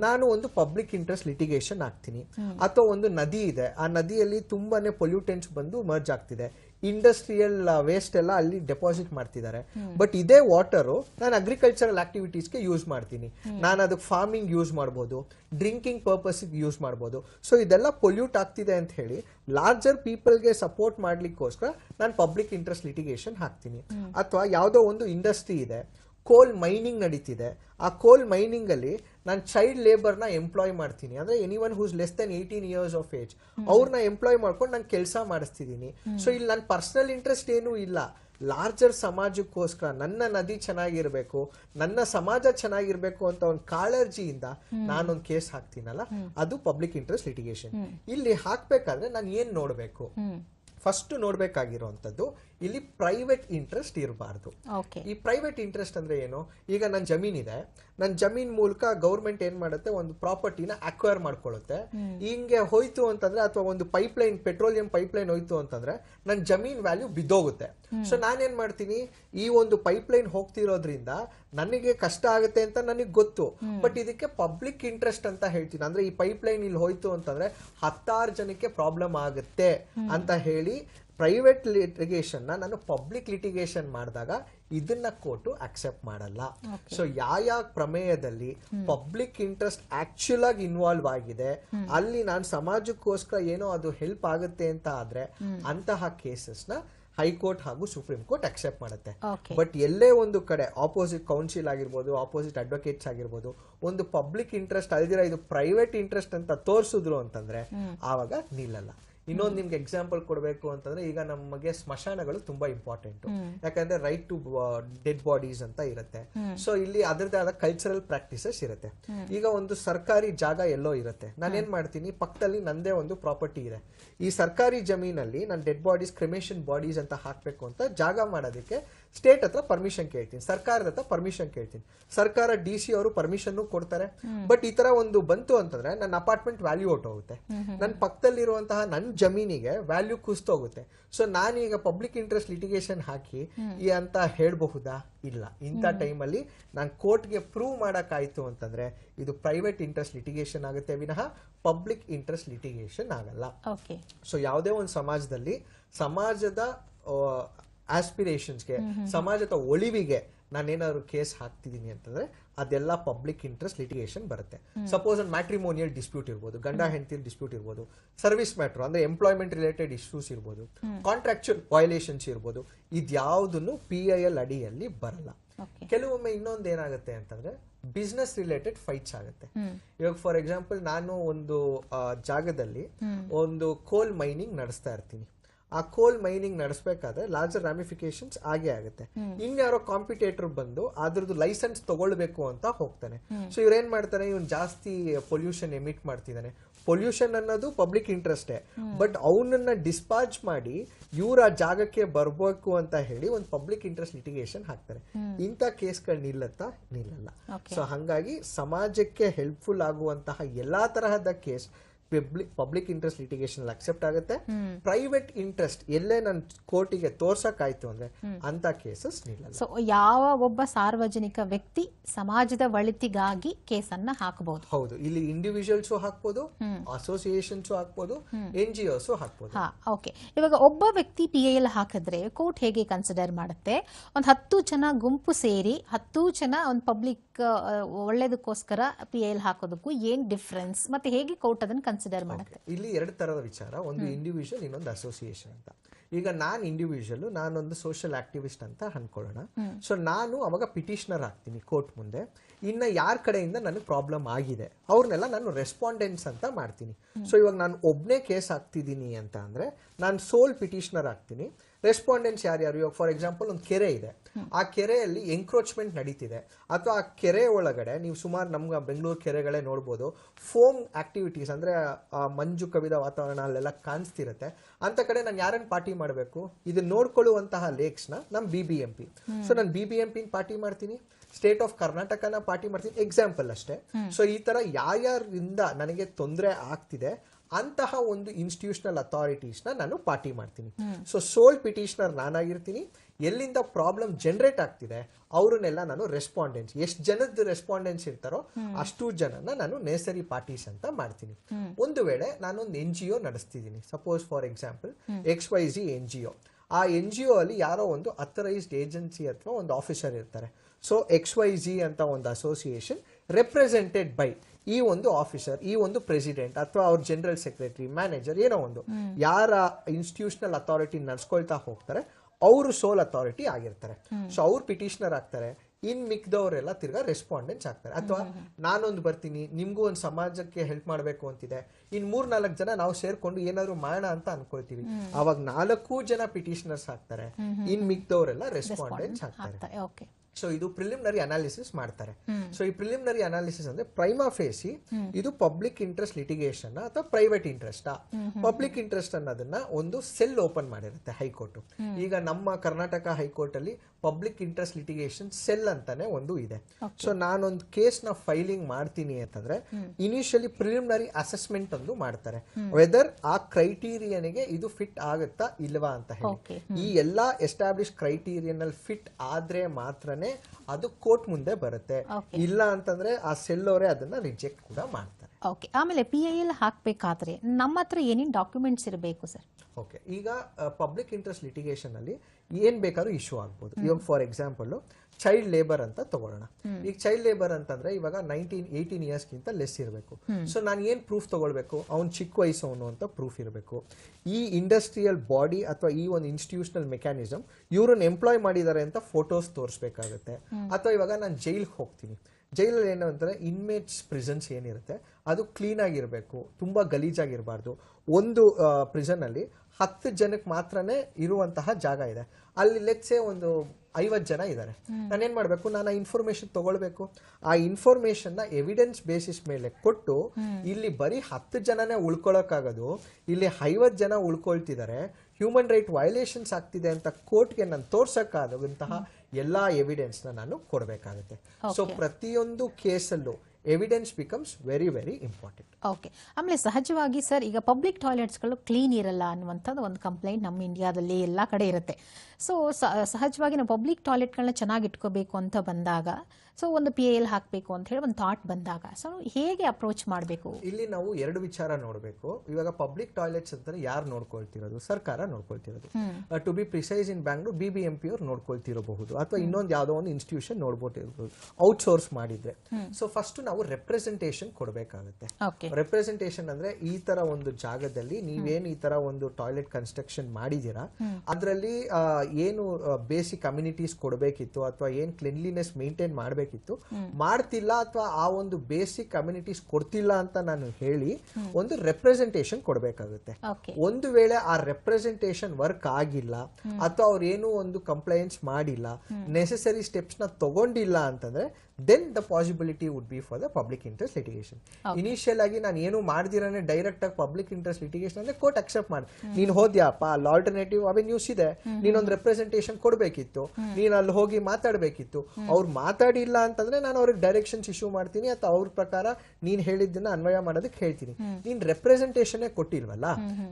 Speaker 3: ನಾನು ಒಂದು ಪಬ್ಲಿಕ್ ಇಂಟ್ರೆಸ್ಟ್ ಲಿಟಿಗೇಷನ್ ಹಾಕ್ತೀನಿ. ಅಥವಾ ಒಂದು ನದಿ ಇದೆ. ಆ ನದಿಯಲ್ಲಿ ತುಂಬಾನೇ ಪೊಲ್ಯೂಟೆಂಟ್ಸ್ ಬಂದು ಮರ್ಜ್ ಆಗ್ತಿದೆ. ಇಂಡಸ್ಟ್ರಿಯಲ್ ವೇಸ್ಟ್ ಎಲ್ಲ ಅಲ್ಲಿ ಡೆಪಾಸಿಟ್ ಮಾಡ್ತಿದ್ದಾರೆ. ಬಟ್ ಇದೇ ವಾಟರು ನಾನು ಅಗ್ರಿಕಲ್ಚರಲ್ ಆಕ್ಟಿವಿಟೀಸ್ಗೆ ಯೂಸ್ ಮಾಡ್ತೀನಿ. ನಾನು ಅದಕ್ಕೆ ಫಾರ್ಮಿಂಗ್ ಯೂಸ್ ಮಾಡ್ಬೋದು ಡ್ರಿಂಕಿಂಗ್ ಪರ್ಪಸ್ಗೆ ಯೂಸ್ ಮಾಡ್ಬೋದು. ಸೊ ಇದೆಲ್ಲ ಪೊಲ್ಯೂಟ್ ಆಗ್ತಿದೆ ಅಂತ ಹೇಳಿ ಲಾರ್ಜರ್ ಪೀಪಲ್ಗೆ ಸಪೋರ್ಟ್ ಮಾಡ್ಲಿಕ್ಕೋಸ್ಕರ ನಾನು ಪಬ್ಲಿಕ್ ಇಂಟ್ರೆಸ್ಟ್ ಲಿಟಿಗೇಷನ್ ಹಾಕ್ತೀನಿ. ಅಥವಾ ಯಾವುದೋ ಒಂದು ಇಂಡಸ್ಟ್ರಿ ಇದೆ ಕೋಲ್ ಮೈನಿಂಗ್ ನಡೀತಿದೆ. ಆ ಕೋಲ್ ಮೈನಿಂಗ್ ಅಲ್ಲಿ ನಾನು ಚೈಲ್ಡ್ ಲೇಬರ್ನ ಎಂಪ್ಲಾಯ್ ಮಾಡ್ತೀನಿ. ಅಂದ್ರೆ any one who's less than eighteen years of age ಅವ್ರನ್ನ ಎಂಪ್ಲಾಯ್ ಮಾಡ್ಕೊಂಡು ನಾನು ಕೆಲಸ ಮಾಡಿಸ್ತಿದ್ದೀನಿ ಸೊ ಇಲ್ಲಿ ನನ್ನ ಪರ್ಸನಲ್ ಇಂಟ್ರೆಸ್ಟ್ ಏನೂ ಇಲ್ಲ. ಲಾರ್ಜರ್ ಸಮಾಜಕ್ಕೋಸ್ಕರ ನನ್ನ ನದಿ ಚೆನ್ನಾಗಿರ್ಬೇಕು ನನ್ನ ಸಮಾಜ ಚೆನ್ನಾಗಿರ್ಬೇಕು ಅಂತ ಒಂದು ಕಾಳಜಿಯಿಂದ ನಾನೊಂದು ಕೇಸ್ ಹಾಕ್ತೀನಲ್ಲ ಅದು ಪಬ್ಲಿಕ್ ಇಂಟ್ರೆಸ್ಟ್ ಲಿಟಿಗೇಷನ್ ಇಲ್ಲಿ ಹಾಕ್ಬೇಕಾದ್ರೆ ನಾನು ಏನ್ ನೋಡ್ಬೇಕು? ಫಸ್ಟ್ ನೋಡ್ಬೇಕಾಗಿರುವಂತದ್ದು ಇಲ್ಲಿ ಪ್ರೈವೇಟ್ ಇಂಟ್ರೆಸ್ಟ್ ಇರಬಾರ್ದು. ಈ ಪ್ರೈವೇಟ್ ಇಂಟ್ರೆಸ್ಟ್ ಅಂದ್ರೆ ಏನು? ಈಗ ನನ್ನ ಜಮೀನ್ ಇದೆ ನನ್ನ ಜಮೀನ್ ಮೂಲಕ ಗೌರ್ಮೆಂಟ್ ಏನ್ ಮಾಡುತ್ತೆ? ಒಂದು ಪ್ರಾಪರ್ಟಿನ ಅಕ್ವೈರ್ ಮಾಡ್ಕೊಳ್ಳುತ್ತೆ. ಹಿಂಗೆ ಹೋಯ್ತು ಅಂತಂದ್ರೆ ಅಥವಾ ಒಂದು pipeline petroleum pipeline ಹೋಯ್ತು ಅಂತಂದ್ರೆ ನನ್ನ ಜಮೀನ್ ವ್ಯಾಲ್ಯೂ ಬಿದ್ದೋಗುತ್ತೆ. ಸೊ ನಾನೇನ್ ಮಾಡ್ತೀನಿ? ಈ ಒಂದು ಪೈಪ್ ಲೈನ್ ಹೋಗ್ತಿರೋದ್ರಿಂದ ನನಗೆ ಕಷ್ಟ ಆಗುತ್ತೆ ಅಂತ ನನಗೆ ಗೊತ್ತು. ಬಟ್ ಇದಕ್ಕೆ ಪಬ್ಲಿಕ್ ಇಂಟ್ರೆಸ್ಟ್ ಅಂತ ಹೇಳ್ತೀನಿ. ಅಂದ್ರೆ ಈ ಪೈಪ್ ಲೈನ್ ಇಲ್ಲಿ ಹೋಯ್ತು ಅಂತಂದ್ರೆ ಹತ್ತಾರು ಜನಕ್ಕೆ ಪ್ರಾಬ್ಲಮ್ ಆಗುತ್ತೆ ಅಂತ ಹೇಳಿ ಪ್ರೈವೇಟ್ ಲಿಟಿಗೇಷನ್ ನಾನು ಪಬ್ಲಿಕ್ ಲಿಟಿಗೇಷನ್ ಮಾಡಿದಾಗ ಇದನ್ನ ಕೋರ್ಟು ಅಕ್ಸೆಪ್ಟ್ ಮಾಡಲ್ಲ. ಸೊ ಯಾವ ಪ್ರಮೇಯದಲ್ಲಿ ಪಬ್ಲಿಕ್ ಇಂಟ್ರೆಸ್ಟ್ ಆಕ್ಚುಲ್ ಆಗಿ ಇನ್ವಾಲ್ವ್ ಆಗಿದೆ ಅಲ್ಲಿ ನಾನು ಸಮಾಜಕ್ಕೋಸ್ಕರ ಏನೋ ಅದು ಹೆಲ್ಪ್ ಆಗುತ್ತೆ ಅಂತ ಆದ್ರೆ ಅಂತಹ ಕೇಸಸ್ನ ಹೈಕೋರ್ಟ್ ಹಾಗೂ ಸುಪ್ರೀಂ ಕೋರ್ಟ್ ಅಕ್ಸೆಪ್ಟ್ ಮಾಡುತ್ತೆ. ಬಟ್ ಎಲ್ಲೇ ಒಂದು ಕಡೆ ಆಪೋಸಿಟ್ ಕೌನ್ಸಿಲ್ ಆಗಿರ್ಬೋದು ಆಪೋಸಿಟ್ ಅಡ್ವೊಕೇಟ್ಸ್ ಆಗಿರ್ಬೋದು ಒಂದು ಪಬ್ಲಿಕ್ ಇಂಟ್ರೆಸ್ಟ್ ಅಲ್ದಿರ ಇದು ಪ್ರೈವೇಟ್ ಇಂಟ್ರೆಸ್ಟ್ ಅಂತ ತೋರಿಸಿದ್ರು ಅಂತಂದ್ರೆ ಆವಾಗ ನಿಲ್ಲಲ್ಲ. ಇನ್ನೊಂದು ನಿಮ್ಗೆ ಎಕ್ಸಾಂಪಲ್ ಕೊಡಬೇಕು ಅಂತಂದ್ರೆ ಈಗ ನಮಗೆ ಸ್ಮಶಾನಗಳು ತುಂಬಾ ಇಂಪಾರ್ಟೆಂಟ್ ಯಾಕಂದ್ರೆ ರೈಟ್ ಟು ಡೆಡ್ ಬಾಡೀಸ್ ಅಂತ ಇರುತ್ತೆ. ಸೊ ಇಲ್ಲಿ ಅದರದೇ ಆದ ಕಲ್ಚರಲ್ ಪ್ರಾಕ್ಟೀಸಸ್ ಇರುತ್ತೆ. ಈಗ ಒಂದು ಸರ್ಕಾರಿ ಜಾಗ ಎಲ್ಲೋ ಇರುತ್ತೆ. ನಾನು ಏನ್ ಮಾಡ್ತೀನಿ? ಪಕ್ಕದಲ್ಲಿ ನಂದೇ ಒಂದು ಪ್ರಾಪರ್ಟಿ ಇದೆ. ಈ ಸರ್ಕಾರಿ ಜಮೀನಲ್ಲಿ ನಾನು ಡೆಡ್ ಬಾಡೀಸ್ ಕ್ರಿಮೇಷನ್ ಬಾಡೀಸ್ ಅಂತ ಹಾಕ್ಬೇಕು ಅಂತ ಜಾಗ ಮಾಡೋದಕ್ಕೆ ಸ್ಟೇಟ್ ಹತ್ರ ಪರ್ಮಿಷನ್ ಕೇಳ್ತೀನಿ ಸರ್ಕಾರದ ಹತ್ರ ಪರ್ಮಿಷನ್ ಕೇಳ್ತೀನಿ. ಸರ್ಕಾರ ಡಿ ಸಿ ಅವರು ಪರ್ಮಿಷನ್ ಕೊಡ್ತಾರೆ. ಬಟ್ ಈ ತರ ಒಂದು ಬಂತು ಅಂತಂದ್ರೆ ನನ್ನ ಅಪಾರ್ಟ್ಮೆಂಟ್ ವ್ಯಾಲ್ಯೂ ಹೋಗುತ್ತೆ ನನ್ನ ಪಕ್ಕದಲ್ಲಿರುವಂತಹ ನನ್ನ ಜಮೀನಿಗೆ ವ್ಯಾಲ್ಯೂ ಕುಸ್ತೋಗುತ್ತೆ ಸೊ ನಾನೀಗ ಪಬ್ಲಿಕ್ ಇಂಟ್ರೆಸ್ಟ್ ಲಿಟಿಗೇಷನ್ ಹಾಕಿ ಈ ಅಂತ ಹೇಳ್ಬಹುದಾ? ಇಲ್ಲ. ಇಂಥ ಟೈಮಲ್ಲಿ ನಾನು ಕೋರ್ಟ್ಗೆ ಪ್ರೂವ್ ಮಾಡಕ್ಕಾಯ್ತು ಅಂತಂದ್ರೆ ಇದು ಪ್ರೈವೇಟ್ ಇಂಟ್ರೆಸ್ಟ್ ಲಿಟಿಗೇಷನ್ ಆಗುತ್ತೆ ವಿನಃ ಪಬ್ಲಿಕ್ ಇಂಟ್ರೆಸ್ಟ್ ಲಿಟಿಗೇಷನ್ ಆಗಲ್ಲ. ಸೊ ಯಾವುದೇ ಒಂದು ಸಮಾಜದಲ್ಲಿ ಸಮಾಜದ ಆಸ್ಪಿರೇಷನ್ಸ್ಗೆ ಸಮಾಜದ ಒಳಿವಿಗೆ ನಾನೇನಾದ್ರು ಕೇಸ್ ಹಾಕ್ತಿದ್ದೀನಿ ಅಂತಂದ್ರೆ ಅದೆಲ್ಲ ಪಬ್ಲಿಕ್ ಇಂಟ್ರೆಸ್ಟ್ ಲಿಟಿಗೇಷನ್ ಬರುತ್ತೆ. ಸಪೋಸ್ ಒಂದು ಮ್ಯಾಟ್ರಿಮೋನಿಯಲ್ ಡಿಸ್ಪ್ಯೂಟ್ ಇರ್ಬೋದು ಗಂಡ ಹೆಂಡತಿ ಡಿಸ್ಪ್ಯೂಟ್ ಇರ್ಬೋದು ಸರ್ವಿಸ್ ಮ್ಯಾಟ್ರ್ ಅಂದ್ರೆ ಎಂಪ್ಲಾಯ್ಮೆಂಟ್ ರಿಲೇಟೆಡ್ ಇಶ್ಯೂಸ್ ಇರ್ಬೋದು ಕಾಂಟ್ರಾಕ್ಚುಯಲ್ ವೈಲೇಷನ್ಸ್ ಇರ್ಬೋದು ಇದ್ಯಾವುದನ್ನು ಪಿ ಐ ಎಲ್ ಅಡಿಯಲ್ಲಿ ಬರಲ್ಲ. ಕೆಲವೊಮ್ಮೆ ಇನ್ನೊಂದು ಏನಾಗುತ್ತೆ ಅಂತಂದ್ರೆ ಬಿಸ್ನೆಸ್ ರಿಲೇಟೆಡ್ ಫೈಟ್ಸ್ ಆಗುತ್ತೆ. ಇವಾಗ ಫಾರ್ ಎಕ್ಸಾಂಪಲ್ ನಾನು ಒಂದು ಜಾಗದಲ್ಲಿ ಒಂದು ಕೋಲ್ ಮೈನಿಂಗ್ ನಡೆಸ್ತಾ ಇರ್ತೀನಿ. ಆ ಕೋಲ್ ಮೈನಿಂಗ್ ನಡೆಸಬೇಕಾದ್ರೆ ಲಾರ್ಜರ್ ರಾಮಿಫಿಕೇಶನ್ಸ್ ಆಗೇ ಆಗುತ್ತೆ. ಇನ್ಯಾರೋ ಕಾಂಪಿಟೇಟರ್ ಬಂದು ಅದ್ರದ್ದು ಲೈಸೆನ್ಸ್ ತಗೊಳ್ಬೇಕು ಅಂತ ಹೋಗ್ತಾನೆ. ಸೊ ಇವ್ರೇನ್ ಏನ್ ಮಾಡ್ತಾನೆ ಇವ್ನು ಜಾಸ್ತಿ ಪೊಲ್ಯೂಷನ್ ಎಮಿಟ್ ಮಾಡ್ತಿದ್ದಾನೆ ಪೊಲ್ಯೂಷನ್ ಅನ್ನೋದು ಪಬ್ಲಿಕ್ ಇಂಟ್ರೆಸ್ಟೇ ಬಟ್ ಅವನನ್ನ ಡಿಸ್ಪಾಚ್ ಮಾಡಿ ಇವ್ರ ಆ ಜಾಗಕ್ಕೆ ಬರ್ಬೇಕು ಅಂತ ಹೇಳಿ ಒಂದು ಪಬ್ಲಿಕ್ ಇಂಟ್ರೆಸ್ಟ್ ಲಿಟಿಗೇಷನ್ ಹಾಕ್ತಾರೆ. ಇಂಥ ಕೇಸ್ಗಳು ನಿಲ್ಲತ್ತಾ? ನಿಲ್ಲಲ್ಲ. ಸೊ ಹಂಗಾಗಿ ಸಮಾಜಕ್ಕೆ ಹೆಲ್ಪ್ಫುಲ್ ಆಗುವಂತಹ ಎಲ್ಲಾ ತರಹದ case public interest litigation accept ಆಗುತ್ತೆ. ಪ್ರೈವೇಟ್ ಇಂಟ್ರೆಸ್ಟ್ ಎಲ್ಲೇ ನನ್ನ ಕೋರ್ಟಿಗೆ ತೋರ್ಸಕ್ಕಾಯ್ತು ಅಂದ್ರೆ ಅಂತ ಕೇಸಸ್ ನಿಲ್ಲಲ್ಲ.
Speaker 2: ಸೊ ಯಾವ ಒಬ್ಬ ಸಾರ್ವಜನಿಕ ವ್ಯಕ್ತಿ ಸಮಾಜದ ಒಳಿತಿಗಾಗಿ ಕೇಸನ್ನ ಹಾಕಬಹುದು
Speaker 3: ಹೌದು. ಇಲ್ಲಿ ಇಂಡಿವಿಜುವಲ್ಸ್ ಹಾಕ್ಬೋದು ಅಸೋಸಿಯೇಷನ್ಸ್ ಹಾಕ್ಬೋದು ಎನ್ ಜಿ ಓಸ್ ಹಾಕ್ಬೋದು.
Speaker 2: ಹಾ ಓಕೆ ಇವಾಗ ಒಬ್ಬ ವ್ಯಕ್ತಿ ಪಿ ಎಲ್ ಹಾಕಿದ್ರೆ ಕೋರ್ಟ್ ಹೇಗೆ ಕನ್ಸಿಡರ್ ಮಾಡುತ್ತೆ? ಒಂದು ಹತ್ತು ಜನ ಗುಂಪು ಸೇರಿ ಹತ್ತು ಜನ ಒಂದು ಪಬ್ಲಿಕ್ ಒಳ್ಳೇದಕ್ಕೋಸ್ಕರ ಪಿ ಎಲ್ ಹಾಕೋದಕ್ಕೂ ಏನ್ ಡಿಫ್ರೆನ್ಸ್ ಮತ್ತೆ ಹೇಗೆ ಕೋರ್ಟ್ ಅದನ್ನ ಕನ್ಸಿಡರ್ ಮಾಡುತ್ತೆ?
Speaker 3: ಇಲ್ಲಿ ಎರಡು ತರದ ವಿಚಾರ ಒಂದು ಇಂಡಿವಿಜುವಲ್ ಇನ್ನೊಂದು ಅಸೋಸಿಯೇಷನ್ ಅಂತ. ಈಗ ನಾನ್ ಇಂಡಿವಿಜುವಲ್ ನಾನೊಂದು ಸೋಷಿಯಲ್ ಆಕ್ಟಿವಿಸ್ಟ್ ಅಂತ ಅನ್ಕೊಳ್ಳೋಣ ಸೊ ನಾನು ಅವಾಗ ಪಿಟಿಷನರ್ ಆಗ್ತೀನಿ ಕೋರ್ಟ್ ಮುಂದೆ. ಇನ್ನ ಯಾರ ಕಡೆಯಿಂದ ನನಗೆ ಪ್ರಾಬ್ಲಮ್ ಆಗಿದೆ ಅವ್ರನ್ನೆಲ್ಲ ನಾನು ರೆಸ್ಪಾಂಡೆಂಟ್ಸ್ ಅಂತ ಮಾಡ್ತೀನಿ. ಸೊ ಇವಾಗ ನಾನು ಒಬ್ನೇ ಕೇಸ್ ಆಗ್ತಿದ್ದೀನಿ ಅಂತ ಅಂದ್ರೆ ನಾನು ಸೋಲ್ ಪಿಟಿಷನರ್ ಆಗ್ತೀನಿ. ರೆಸ್ಪಾಂಡೆನ್ಸ್ ಯಾರ್ಯಾರು? ಇವಾಗ ಫಾರ್ ಎಕ್ಸಾಂಪಲ್ ಒಂದು ಕೆರೆ ಇದೆ. ಆ ಕೆರೆಯಲ್ಲಿ ಎಂಕ್ರೋಚ್ಮೆಂಟ್ ನಡೀತಿದೆ. ಅಥವಾ ಆ ಕೆರೆ ಒಳಗಡೆ ನೀವು ಸುಮಾರು ನಮ್ಗೆ ಬೆಂಗಳೂರು ಕೆರೆಗಳೇ ನೋಡ್ಬೋದು. ಫೋಮ್ ಆಕ್ಟಿವಿಟೀಸ್ ಅಂದ್ರೆ ಆ ಮಂಜು ಕವಿದ ವಾತಾವರಣ ಅಲ್ಲೆಲ್ಲ ಕಾಣಿಸ್ತಿರುತ್ತೆ. ಅಂತ ಕಡೆ ನಾನು ಯಾರನ್ನು ಪಾರ್ಟಿ ಮಾಡಬೇಕು? ಇದನ್ನ ನೋಡ್ಕೊಳ್ಳುವಂತಹ ಲೇಕ್ಸ್ನ ನಮ್ಮ B B M P so ನಾನು ಬಿ ಬಿ ಎಂ ಪಿನ ಪಾರ್ಟಿ ಮಾಡ್ತೀನಿ. ಸ್ಟೇಟ್ ಆಫ್ ಕರ್ನಾಟಕನ ಪಾರ್ಟಿ ಮಾಡ್ತೀನಿ. ಎಕ್ಸಾಂಪಲ್ ಅಷ್ಟೇ. ಸೊ ಈ ಥರ ಯಾರ್ಯಾರಿಂದ ನನಗೆ ತೊಂದರೆ ಆಗ್ತಿದೆ ಅಂತಹ ಒಂದು ಇನ್ಸ್ಟಿಟ್ಯೂಷನಲ್ ಅಥಾರಿಟೀಸ್ನ ನಾನು ಪಾರ್ಟಿ ಮಾಡ್ತೀನಿ. ಸೊ ಸೋಲ್ ಪಿಟಿಷನರ್ ನಾನಾಗಿರ್ತೀನಿ. ಎಲ್ಲಿಂದ ಪ್ರಾಬ್ಲಮ್ ಜನರೇಟ್ ಆಗ್ತಿದೆ ಅವ್ರನ್ನೆಲ್ಲ ನಾನು ರೆಸ್ಪಾಂಡೆನ್ಸ್ ಎಷ್ಟು ಜನದ ರೆಸ್ಪಾಂಡೆನ್ಸ್ ಇರ್ತಾರೋ ಅಷ್ಟು ಜನನ ನಾನು ನೇಸರಿ ಪಾರ್ಟೀಸ್ ಅಂತ ಮಾಡ್ತೀನಿ. ಒಂದು ವೇಳೆ ನಾನೊಂದು N G O ನಡೆಸ್ತಿದ್ದೀನಿ. Suppose for example X Y Z N G O ಆ ಎನ್ ಜಿ ಒ ಅಲ್ಲಿ ಯಾರೋ ಒಂದು ಅಥರೈಸ್ಡ್ ಏಜೆನ್ಸಿ ಅಥವಾ ಒಂದು ಆಫೀಸರ್ ಇರ್ತಾರೆ. ಸೊ ಎಕ್ಸ್ ವೈ ಜಿ ಅಂತ ಒಂದು ಅಸೋಸಿಯೇಷನ್ ರೆಪ್ರೆಸೆಂಟೆಡ್ ಬೈ ಈ ಒಂದು ಆಫೀಸರ್ ಈ ಒಂದು ಪ್ರೆಸಿಡೆಂಟ್ ಅಥವಾ ಅವ್ರ ಜನರಲ್ ಸೆಕ್ರೆಟರಿ ಮ್ಯಾನೇಜರ್ ಏನೋ ಒಂದು ಯಾರ ಇನ್ಸ್ಟಿಟ್ಯೂಷನಲ್ ಅಥಾರಿಟಿ ನಡ್ಸ್ಕೊಳ್ತಾ ಹೋಗ್ತಾರೆ ಅವರು ಸೋಲ್ ಅಥಾರಿಟಿ ಆಗಿರ್ತಾರೆ. ಸೊ ಅವ್ರು ಪಿಟಿಷನರ್ ಆಗ್ತಾರೆ ಇನ್ ಮಿಕ್ದವರೆಲ್ಲ ತಿರ್ಗಾ ರೆಸ್ಪಾಂಡೆನ್ಸ್ ಆಗ್ತಾರೆ. ಅಥವಾ ನಾನೊಂದು ಬರ್ತೀನಿ ನಿಮ್ಗೂ ಒಂದು ಸಮಾಜಕ್ಕೆ ಹೆಲ್ಪ್ ಮಾಡಬೇಕು ಅಂತಿದೆ ಇನ್ ಮೂರ್ ನಾಲ್ಕು ಜನ ನಾವು ಸೇರ್ಕೊಂಡು ಏನಾದ್ರು ಮಾಡೋಣ ಅಂತ ಅನ್ಕೊಳ್ತೀವಿ. ಅವಾಗ ನಾಲ್ಕು ಜನ ಪಿಟಿಷನರ್ಸ್ ಆಗ್ತಾರೆ ಇನ್ ಮಿಕ್ದವರೆಲ್ಲ ರೆಸ್ಪಾಂಡೆನ್ಸ್ ಆಗ್ತಾರೆ. ಸೊ ಇದು ಪ್ರಿಲಿಮಿನರಿ ಅನಾಲಿಸಿಸ್ ಮಾಡ್ತಾರೆ. ಸೊ ಈ ಪ್ರಿಲಿಮಿನರಿ ಅನಾಲಿಸಿಸ್ ಅಂದ್ರೆ ಪ್ರೈಮಾ ಫೇಸಿ ಇದು ಪಬ್ಲಿಕ್ ಇಂಟ್ರೆಸ್ಟ್ ಲಿಟಿಗೇಷನ್ ಅಥವಾ ಪ್ರೈವೇಟ್ ಇಂಟ್ರೆಸ್ಟ್ ಪಬ್ಲಿಕ್ ಇಂಟ್ರೆಸ್ಟ್ ಅನ್ನೋದನ್ನ ಒಂದು ಸೆಲ್ ಓಪನ್ ಮಾಡಿರುತ್ತೆ ಹೈಕೋರ್ಟ್. ಈಗ ನಮ್ಮ ಕರ್ನಾಟಕ ಹೈಕೋರ್ಟ್ ಅಲ್ಲಿ ಪಬ್ಲಿಕ್ ಇಂಟ್ರೆಸ್ಟ್ ಲಿಟಿಗೇಷನ್ ಸೆಲ್ ಅಂತಾನೆ ಒಂದು ಇದೆ. ಸೊ ನಾನೊಂದು ಕೇಸ್ನ ಫೈಲಿಂಗ್ ಮಾಡ್ತೀನಿ ಅಂತಂದ್ರೆ ಇನಿಷಿಯಲಿ ಪ್ರಿಲಿಮಿನರಿ ಅಸೆಸ್ಮೆಂಟ್ ಒಂದು ಮಾಡ್ತಾರೆ. ವೆದರ್ ಆ ಕ್ರೈಟೀರಿಯನ್ಗೆ ಇದು ಫಿಟ್ ಆಗುತ್ತಾ ಇಲ್ವಾ ಅಂತ ಹೇಳಿ. ಈ ಎಲ್ಲಾ ಎಸ್ಟಾಬ್ಲಿಷ್ ಕ್ರೈಟೀರಿಯನ್ ಅಲ್ಲಿ ಫಿಟ್ ಆದ್ರೆ ಮಾತ್ರನೇ ಅದು ಕೋರ್ಟ್ ಮುಂದೆ ಬರುತ್ತೆ. ಇಲ್ಲ ಅಂತಂದ್ರೆ ಆ ಸೆಲ್ ಅವರೇ ಅದನ್ನ ರಿಜೆಕ್ಟ್ ಕೂಡ ಮಾಡ್ತಾರೆ.
Speaker 2: ಓಕೆ ಆಮೇಲೆ ಪಿ ಐ ಎಲ್ ಹಾಕಬೇಕಾದ್ರೆ ನಮ್ಮ ಹತ್ರ ಏನೇನು ಡಾಕ್ಯುಮೆಂಟ್ಸ್ ಇರಬೇಕು ಸರ್
Speaker 3: ಓಕೆ ಈಗ ಪಬ್ಲಿಕ್ ಇಂಟ್ರೆಸ್ಟ್ ಲಿಟಿಗೇಷನ್ ಅಲ್ಲಿ ಏನ್ ಬೇಕಾದ್ರೂ ಇಶ್ಯೂ ಆಗ್ಬೋದು. ಇವಾಗ ಫಾರ್ ಎಕ್ಸಾಂಪಲ್ ಚೈಲ್ಡ್ ಲೇಬರ್ ಅಂತ ತಗೊಳ್ಳೋಣ. ಈಗ ಚೈಲ್ಡ್ ಲೇಬರ್ ಅಂತಂದ್ರೆ ಇವಾಗ ನೈನ್ಟೀನ್ ಏಯ್ಟೀನ್ ಇಯರ್ಸ್ಗಿಂತ ಲೆಸ್ ಇರಬೇಕು. ಸೊ ನಾನು ಏನ್ ಪ್ರೂಫ್ ತಗೊಳ್ಬೇಕು? ಅವ್ನು ಚಿಕ್ಕ ವಯಸ್ಸವನು ಅಂತ ಪ್ರೂಫ್ ಇರಬೇಕು. ಈ ಇಂಡಸ್ಟ್ರಿಯಲ್ ಬಾಡಿ ಅಥವಾ ಈ ಒಂದು ಇನ್ಸ್ಟಿಟ್ಯೂಷನಲ್ ಮೆಕ್ಯಾನಿಸಮ್ ಇವ್ರನ್ನ ಎಂಪ್ಲಾಯ್ ಮಾಡಿದ್ದಾರೆ ಅಂತ ಫೋಟೋಸ್ ತೋರಿಸ್ಬೇಕಾಗುತ್ತೆ. ಅಥವಾ ಇವಾಗ ನಾನು ಜೈಲ್ಗೆ ಹೋಗ್ತೀನಿ. ಜೈಲಲ್ಲಿ ಏನು ಅಂತಂದರೆ ಇನ್ಮೇಟ್ಸ್ ಪ್ರಿಸನ್ಸ್ ಏನಿರುತ್ತೆ ಅದು ಕ್ಲೀನಾಗಿರಬೇಕು ತುಂಬ ಗಲೀಜಾಗಿರಬಾರ್ದು. ಒಂದು ಪ್ರಿಸನ್ ಅಲ್ಲಿ ಹತ್ತು ಜನಕ್ಕೆ ಮಾತ್ರನೇ ಇರುವಂತಹ ಜಾಗ ಇದೆ. ಅಲ್ಲಿ ಲೆಚ್ಚೆ ಒಂದು ಐವತ್ತು ಜನ ಇದ್ದಾರೆ. ನಾನೇನ್ ಮಾಡಬೇಕು? ನಾನು ಆ ಇನ್ಫಾರ್ಮೇಶನ್ ತಗೊಳ್ಬೇಕು. ಆ ಇನ್ಫಾರ್ಮೇಶನ್ನ ಎವಿಡೆನ್ಸ್ ಬೇಸಿಸ್ ಮೇಲೆ ಕೊಟ್ಟು ಇಲ್ಲಿ ಬರೀ ಹತ್ತು ಜನನೇ ಉಳ್ಕೊಳ್ಳೋಕ್ಕಾಗೋದು ಇಲ್ಲಿ ಐವತ್ತು ಜನ ಉಳ್ಕೊಳ್ತಿದ್ದಾರೆ ಹ್ಯೂಮನ್ ರೈಟ್ ವಯಲೇಷನ್ಸ್ ಆಗ್ತಿದೆ ಅಂತ ಕೋರ್ಟ್ಗೆ ನಾನು ತೋರ್ಸೋಕ್ಕಾದಂತಹ ಎಲ್ಲಾ ಎವಿಡೆನ್ಸ್ನ ನಾನು ಕೊಡಬೇಕಾಗುತ್ತೆ. ಸೊ ಪ್ರತಿಯೊಂದು ಕೇಸಲ್ಲೂ evidence becomes very very important
Speaker 2: okay ಆಮೇಲೆ ಸಹಜವಾಗಿ ಸರ್ ಈಗ ಪಬ್ಲಿಕ್ ಟಾಯ್ಲೆಟ್ಸ್ಗಳು ಕ್ಲೀನ್ ಇರಲ್ಲ ಅನ್ನುವಂಥದ್ದು ಒಂದು ಕಂಪ್ಲೇಂಟ್ ನಮ್ಮ ಇಂಡಿಯಾದಲ್ಲಿ ಎಲ್ಲ ಕಡೆ ಇರುತ್ತೆ. ಸೊ ಸಹಜವಾಗಿ ನಾವು ಪಬ್ಲಿಕ್ ಟಾಯ್ಲೆಟ್ಗಳನ್ನ ಚೆನ್ನಾಗಿ ಇಟ್ಕೋಬೇಕು ಅಂತ ಬಂದಾಗ ಸೊ ಒಂದು ಪಿ ಎಲ್ ಹಾಕಬೇಕು ಅಂತ ಹೇಳಿ ಒಂದು ಥಾಟ್ ಬಂದಾಗ ಸೊ ಹೇಗೆ ಅಪ್ರೋಚ್ ಮಾಡಬೇಕು?
Speaker 3: ಇಲ್ಲಿ ನಾವು ಎರಡು ವಿಚಾರ ನೋಡಬೇಕು. ಇವಾಗ ಪಬ್ಲಿಕ್ ಟಾಯ್ಲೆಟ್ಸ್ ಅಂತಾರೆ ಯಾರು ನೋಡ್ಕೊಳ್ತಿರೋದು? ಸರ್ಕಾರ ನೋಡ್ಕೊಳ್ತಿರೋದು. To be precise in Bangalore B B M P ಅವ್ರು ನೋಡ್ಕೊಳ್ತಿರಬಹುದು. ಅಥವಾ ಇನ್ನೊಂದು ಯಾವುದೋ ಒಂದು ಇನ್ಸ್ಟಿಟ್ಯೂಷನ್ ನೋಡ್ಬೋದಿರ್ಬೋದು ಔಟ್ಸೋರ್ಸ್ ಮಾಡಿದ್ರೆ. ಸೊ ಫಸ್ಟ್ ನಾವು ರೆಪ್ರೆಸೆಂಟೇಷನ್ ಕೊಡಬೇಕಾಗುತ್ತೆ. ರೆಪ್ರೆಸೆಂಟೇಷನ್ ಅಂದ್ರೆ ಈ ತರ ಒಂದು ಜಾಗದಲ್ಲಿ ನೀವೇನು ಈ ತರ ಒಂದು ಟಾಯ್ಲೆಟ್ ಕನ್ಸ್ಟ್ರಕ್ಷನ್ ಮಾಡಿದೀರಾ ಅದರಲ್ಲಿ ಏನು ಬೇಸಿಕ್ ಕಮ್ಯುನಿಟೀಸ್ ಕೊಡಬೇಕಿತ್ತು ಅಥವಾ ಏನ್ ಕ್ಲಿನ್ಲಿನೆಸ್ ಮೇಂಟೈನ್ ಮಾಡಬೇಕಿತ್ತು ಮಾಡ್ತಿಲ್ಲ ಅಥವಾ ಆ ಒಂದು ಬೇಸಿಕ್ ಕಮ್ಯುನಿಟೀಸ್ ಕೊಡ್ತಿಲ್ಲ ಅಂತ ನಾನು ಹೇಳಿ ಒಂದು ರೆಪ್ರೆಸೆಂಟೇಷನ್ ಕೊಡಬೇಕಾಗುತ್ತೆ. ಒಂದು ವೇಳೆ ಆ ರೆಪ್ರೆಸೆಂಟೇಷನ್ ವರ್ಕ್ ಆಗಿಲ್ಲ ಅಥವಾ ಅವ್ರು ಏನು ಒಂದು ಕಂಪ್ಲೈಂಟ್ಸ್ ಮಾಡಿಲ್ಲ ನೆಸೆಸರಿ ಸ್ಟೆಪ್ಸ್ನ ತಗೊಂಡಿಲ್ಲ ಅಂತಂದ್ರೆ then the possibility would be for the public interest litigation initial ಆಗಿ ನಾನು ಏನು ಮಾಡ್ದಿರಾನೆ ಡೈರೆಕ್ಟ್ ಆಗಿ ಪಬ್ಲಿಕ್ ಇಂಟ್ರೆಸ್ಟ್ ಲಿಟಿಗೇಷನ್ ಅಂದ್ರೆ ಕೋರ್ಟ್ ಅಕ್ಸೆಪ್ಟ್ ಮಾಡಿ. ನೀನ್ ಹೋದ್ಯಾಪ ಅಲ್ಲಿ ಆಲ್ಟರ್ನೇಟಿವ್ ಅವೆನ್ಯೂಸ್ ಇದೆ ನೀನೊಂದು ರೆಪ್ರೆಸೆಂಟೇಷನ್ ಕೊಡಬೇಕಿತ್ತು. ನೀನ್ ಅಲ್ಲಿ ಹೋಗಿ ಮಾತಾಡಬೇಕಿತ್ತು. ಅವ್ರು ಮಾತಾಡಿಲ್ಲ ಅಂತಂದ್ರೆ ನಾನು ಅವ್ರಿಗೆ ಡೈರೆಕ್ಷನ್ಸ್ ಇಶ್ಯೂ ಮಾಡ್ತೀನಿ ಅಥವಾ ಅವ್ರ ಪ್ರಕಾರ ನೀನ್ ಹೇಳಿದ್ದನ್ನ ಅನ್ವಯ ಮಾಡೋದಕ್ಕೆ ಹೇಳ್ತೀನಿ. ನೀನ್ ರೆಪ್ರೆಸೆಂಟೇಷನ್ ಕೊಟ್ಟಿಲ್ವಲ್ಲ?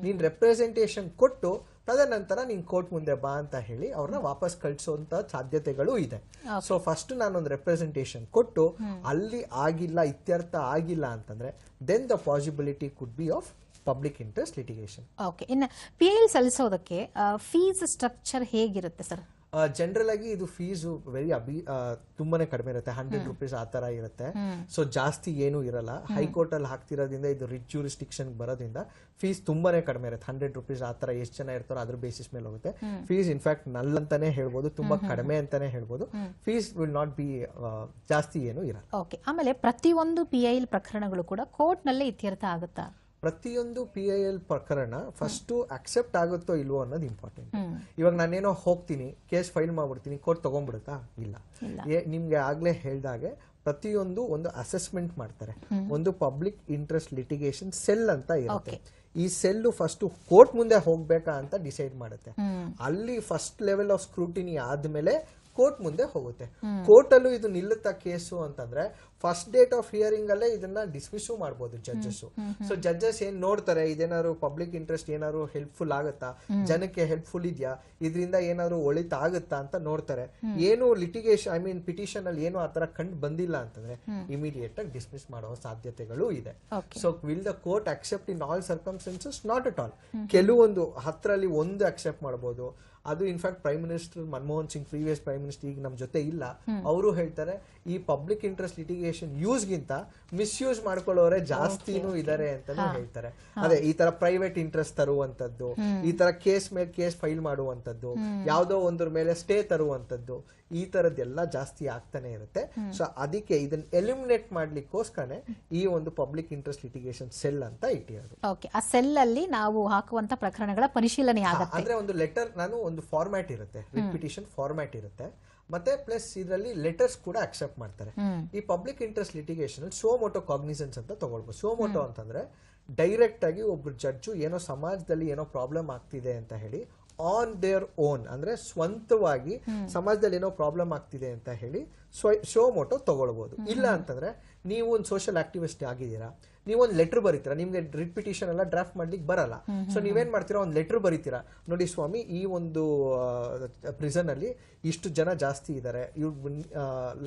Speaker 3: ನೀನ್ ರೆಪ್ರೆಸೆಂಟೇಷನ್ ಕೊಟ್ಟು ತದನಂತರ ನೀನ್ ಕೋರ್ಟ್ ಮುಂದೆ ಬಾ ಅಂತ ಹೇಳಿ ಅವ್ರನ್ನ ವಾಪಸ್ ಕಳಿಸುವಂತ ಸಾಧ್ಯತೆಗಳು ಇದೆ. ಸೊ ಫಸ್ಟ್ ನಾನೊಂದು ರೆಪ್ರೆಸೆಂಟೇಷನ್ ಕೊಟ್ಟು ಅಲ್ಲಿ ಆಗಿಲ್ಲ ಇತ್ಯರ್ಥ ಆಗಿಲ್ಲ ಅಂತಂದ್ರೆ then the possibility could be of public interest litigation
Speaker 2: okay ಇನ್ನು ಪಿ ಎಲ್ ಸಲ್ಲಿಸೋದಕ್ಕೆ ಫೀಸ್ ಸ್ಟ್ರಕ್ಚರ್ ಹೇಗಿರುತ್ತೆ ಸರ್
Speaker 3: ಜನರಲ್ ಆಗಿ ಇದು ಫೀಸ್ ವೆರಿ ಅಬಿ ತುಂಬಾನೇ ಕಡಿಮೆ ಇರುತ್ತೆ. ಹಂಡ್ರೆಡ್ ರುಪೀಸ್ ಆ ತರ ಇರುತ್ತೆ. ಸೊ ಜಾಸ್ತಿ ಏನು ಇರಲ್ಲ. ಹೈಕೋರ್ಟ್ ಅಲ್ಲಿ ಹಾಕ್ತಿರೋದ್ರಿಂದ ಇದು ರಿಚ್ ಜೂರಿಸ್ಟಿಕ್ಷನ್ ಬರೋದ್ರಿಂದ ಫೀಸ್ ತುಂಬಾನೇ ಕಡಿಮೆ ಇರುತ್ತೆ. ಹಂಡ್ರೆಡ್ ರುಪೀಸ್ ಆ ತರ ಎಷ್ಟು ಜನ ಇರ್ತಾರೋ ಅದ್ರ ಬೇಸಿಸ್ ಮೇಲೆ ಹೋಗುತ್ತೆ. ಫೀಸ್ ಇನ್ಫ್ಯಾಕ್ಟ್ ನಲ್ ಅಂತಾನೆ ಹೇಳ್ಬೋದು. ತುಂಬಾ ಕಡಿಮೆ ಅಂತಾನೆ ಹೇಳ್ಬೋದು. ಫೀಸ್ ವಿಲ್ ನಾಟ್ ಬಿ ಜಾಸ್ತಿ ಏನು ಇರಲ್ಲ.
Speaker 2: ಓಕೆ ಆಮೇಲೆ ಪ್ರತಿಯೊಂದು ಪಿ ಐ ಪ್ರಕರಣಗಳು ಕೂಡ ಕೋರ್ಟ್ ನಲ್ಲೇ ಇತ್ಯರ್ಥ ಆಗುತ್ತಾ?
Speaker 3: ಪ್ರತಿಯೊಂದು ಪಿ ಐ ಎಲ್ ಪ್ರಕರಣ ಫಸ್ಟ್ ಅಕ್ಸೆಪ್ಟ್ ಆಗುತ್ತೋ ಇಲ್ವೋ ಅನ್ನೋದು ಇಂಪಾರ್ಟೆಂಟ್ ಇವಾಗ ನಾನೇನೋ ಹೋಗ್ತೀನಿ ಕೇಸ್ ಫೈಲ್ ಮಾಡ್ಬಿಡ್ತೀನಿ ಕೋರ್ಟ್ ತಗೊಂಡ್ಬಿಡುತ್ತಾ? ಇಲ್ಲ. ನಿಮ್ಗೆ ಆಗ್ಲೇ ಹೇಳ್ದಾಗೆ ಪ್ರತಿಯೊಂದು ಒಂದು ಅಸೆಸ್ಮೆಂಟ್ ಮಾಡ್ತಾರೆ. ಒಂದು ಪಬ್ಲಿಕ್ ಇಂಟ್ರೆಸ್ಟ್ ಲಿಟಿಗೇಷನ್ ಸೆಲ್ ಅಂತ ಇರುತ್ತೆ. ಈ ಸೆಲ್ ಫಸ್ಟ್ ಕೋರ್ಟ್ ಮುಂದೆ ಹೋಗ್ಬೇಕಾ ಅಂತ ಡಿಸೈಡ್ ಮಾಡುತ್ತೆ. ಅಲ್ಲಿ ಫಸ್ಟ್ ಲೆವೆಲ್ ಆಫ್ ಸ್ಕ್ರೂಟಿನಿ ಆದ್ಮೇಲೆ ಕೋರ್ಟ್ ಮುಂದೆ ಹೋಗುತ್ತೆ. ಕೋರ್ಟ್ ಅಲ್ಲೂ ಇದು ನಿಲ್ಲುತ್ತಾ ಕೇಸು ಅಂತಂದ್ರೆ ಫಸ್ಟ್ ಡೇಟ್ ಆಫ್ ಹಿಯರಿಂಗ್ ಅಲ್ಲೇ ಇದನ್ನ ಡಿಸ್ಮಿಸ್ ಮಾಡ್ಬೋದು ಜಡ್ಜಸ್ ಸೊ ಜಡ್ಜಸ್ ಏನ್ ನೋಡ್ತಾರೆ ಇದೇನಾದ್ರು ಪಬ್ಲಿಕ್ ಇಂಟ್ರೆಸ್ಟ್ ಏನಾದ್ರು ಹೆಲ್ಪ್ಫುಲ್ ಆಗುತ್ತಾ? ಜನಕ್ಕೆ ಹೆಲ್ಪ್ಫುಲ್ ಇದೆಯಾ? ಇದರಿಂದ ಏನಾದ್ರು ಒಳಿತಾಗುತ್ತಾ ಅಂತ ನೋಡ್ತಾರೆ. ಏನು ಲಿಟಿಗೇಷನ್ ಐ ಮೀನ್ ಪಿಟಿಷನ್ ಅಲ್ಲಿ ಏನು ಆತರ ಕಂಡು ಬಂದಿಲ್ಲ ಅಂತಂದ್ರೆ ಇಮಿಡಿಯೇಟ್ ಆಗಿ ಡಿಸ್ಮಿಸ್ ಮಾಡೋ ಸಾಧ್ಯತೆಗಳು ಇದೆ. So will the court accept in all circumstances not at all ಕೆಲವೊಂದು ಹತ್ತರಲ್ಲಿ ಒಂದು ಅಕ್ಸೆಪ್ಟ್ ಮಾಡಬಹುದು ಅದು in fact prime minister Manmohan Singh previous prime minister ಈಗ ನಮ್ಮ ಜೊತೆ ಇಲ್ಲ. ಅವರು ಹೇಳ್ತಾರೆ ಈ ಪಬ್ಲಿಕ್ ಇಂಟ್ರೆಸ್ಟ್ ಲಿಟಿಗೇಷನ್ ಯೂಸ್ಗಿಂತ ಮಿಸ್ಯೂಸ್ ಮಾಡ್ಕೊಳ್ಳೋರೆ ಜಾಸ್ತಿನೂ ಇದಾರೆ ಅಂತಾನು ಹೇಳ್ತಾರೆ. ಅದೇ ಈ ತರ ಪ್ರೈವೇಟ್ ಇಂಟ್ರೆಸ್ಟ್ ತರುವಂತದ್ದು ಈ ತರ ಕೇಸ್ ಮೇಲೆ ಕೇಸ್ ಫೈಲ್ ಮಾಡುವಂತದ್ದು ಯಾವ್ದೋ ಒಂದ್ರ ಮೇಲೆ ಸ್ಟೇ ತರುವಂತದ್ದು ಈ ತರದ್ದೆಲ್ಲ ಜಾಸ್ತಿ ಆಗ್ತಾನೆ ಇರುತ್ತೆ. ಸೊ ಅದಕ್ಕೆ ಇದನ್ನ ಎಲಿಮಿನೇಟ್ ಮಾಡ್ಲಿಕ್ಕೋಸ್ಕರನೇ ಈ ಒಂದು ಪಬ್ಲಿಕ್ ಇಂಟ್ರೆಸ್ಟ್ ಲಿಟಿಗೇಷನ್ ಸೆಲ್ ಅಂತ ಇಟ್ಟಿರೋದು.
Speaker 2: ಓಕೆ ಆ ಸೆಲ್ ಅಲ್ಲಿ ನಾವು ಹಾಕುವಂತ ಪ್ರಕರಣಗಳ ಪರಿಶೀಲನೆ ಆಗುತ್ತೆ.
Speaker 3: ಅಂದ್ರೆ ಒಂದು ಲೆಟರ್ ನಾನು ಒಂದು ಫಾರ್ಮ್ಯಾಟ್ ಇರುತ್ತೆ ರಿಪಿಟೇಷನ್ ಫಾರ್ಮ್ಯಾಟ್ ಇರುತ್ತೆ. ಮತ್ತೆ ಪ್ಲಸ್ ಇದರಲ್ಲಿ ಲೆಟರ್ಸ್ ಕೂಡ ಅಕ್ಸೆಪ್ಟ್ ಮಾಡ್ತಾರೆ. ಈ ಪಬ್ಲಿಕ್ ಇಂಟ್ರೆಸ್ಟ್ ಲಿಟಿಗೇಷನ್ ಅಲ್ಲಿ ಸೋಮೋಟೋ ಕಾಗ್ನಿಸೆನ್ಸ್ ಅಂತ ತಗೊಳ್ಬೋದು. ಸೋಮೋಟೋ ಅಂತಂದ್ರೆ ಡೈರೆಕ್ಟ್ ಆಗಿ ಒಬ್ರು ಜಡ್ಜು ಏನೋ ಸಮಾಜದಲ್ಲಿ ಏನೋ ಪ್ರಾಬ್ಲಮ್ ಆಗ್ತಿದೆ ಅಂತ ಹೇಳಿ ಆನ್ ದೇರ್ ಓನ್ ಅಂದ್ರೆ ಸ್ವಂತವಾಗಿ ಸಮಾಜದಲ್ಲಿ ಏನೋ ಪ್ರಾಬ್ಲಮ್ ಆಗ್ತಿದೆ ಅಂತ ಹೇಳಿ ಶೋ ಮೋಟೋ ತಗೊಳ್ಬಹುದು ಇಲ್ಲ ಅಂತಂದ್ರೆ ನೀವು ಒಂದು ಸೋಷಿಯಲ್ ಆಕ್ಟಿವಿಸ್ಟ್ ಆಗಿದ್ದೀರಾ ನೀವೊಂದು ಲೆಟರ್ ಬರೀತೀರಾ? ನಿಮ್ಗೆ ರಿಪಿಟೇಷನ್ ಪಿಟಿಷನ್ ಎಲ್ಲ ಡ್ರಾಫ್ಟ್ ಮಾಡ್ಲಿಕ್ಕೆ ಬರಲ್ಲ. ಸೊ ನೀವೇನ್ ಮಾಡ್ತೀರಾ? ಒಂದು ಲೆಟರ್ ಬರೀತೀರಾ? ನೋಡಿ ಸ್ವಾಮಿ ಈ ಒಂದು ಪ್ರಿಸನ್ ಅಲ್ಲಿ ಇಷ್ಟು ಜನ ಜಾಸ್ತಿ ಇದ್ದಾರೆ you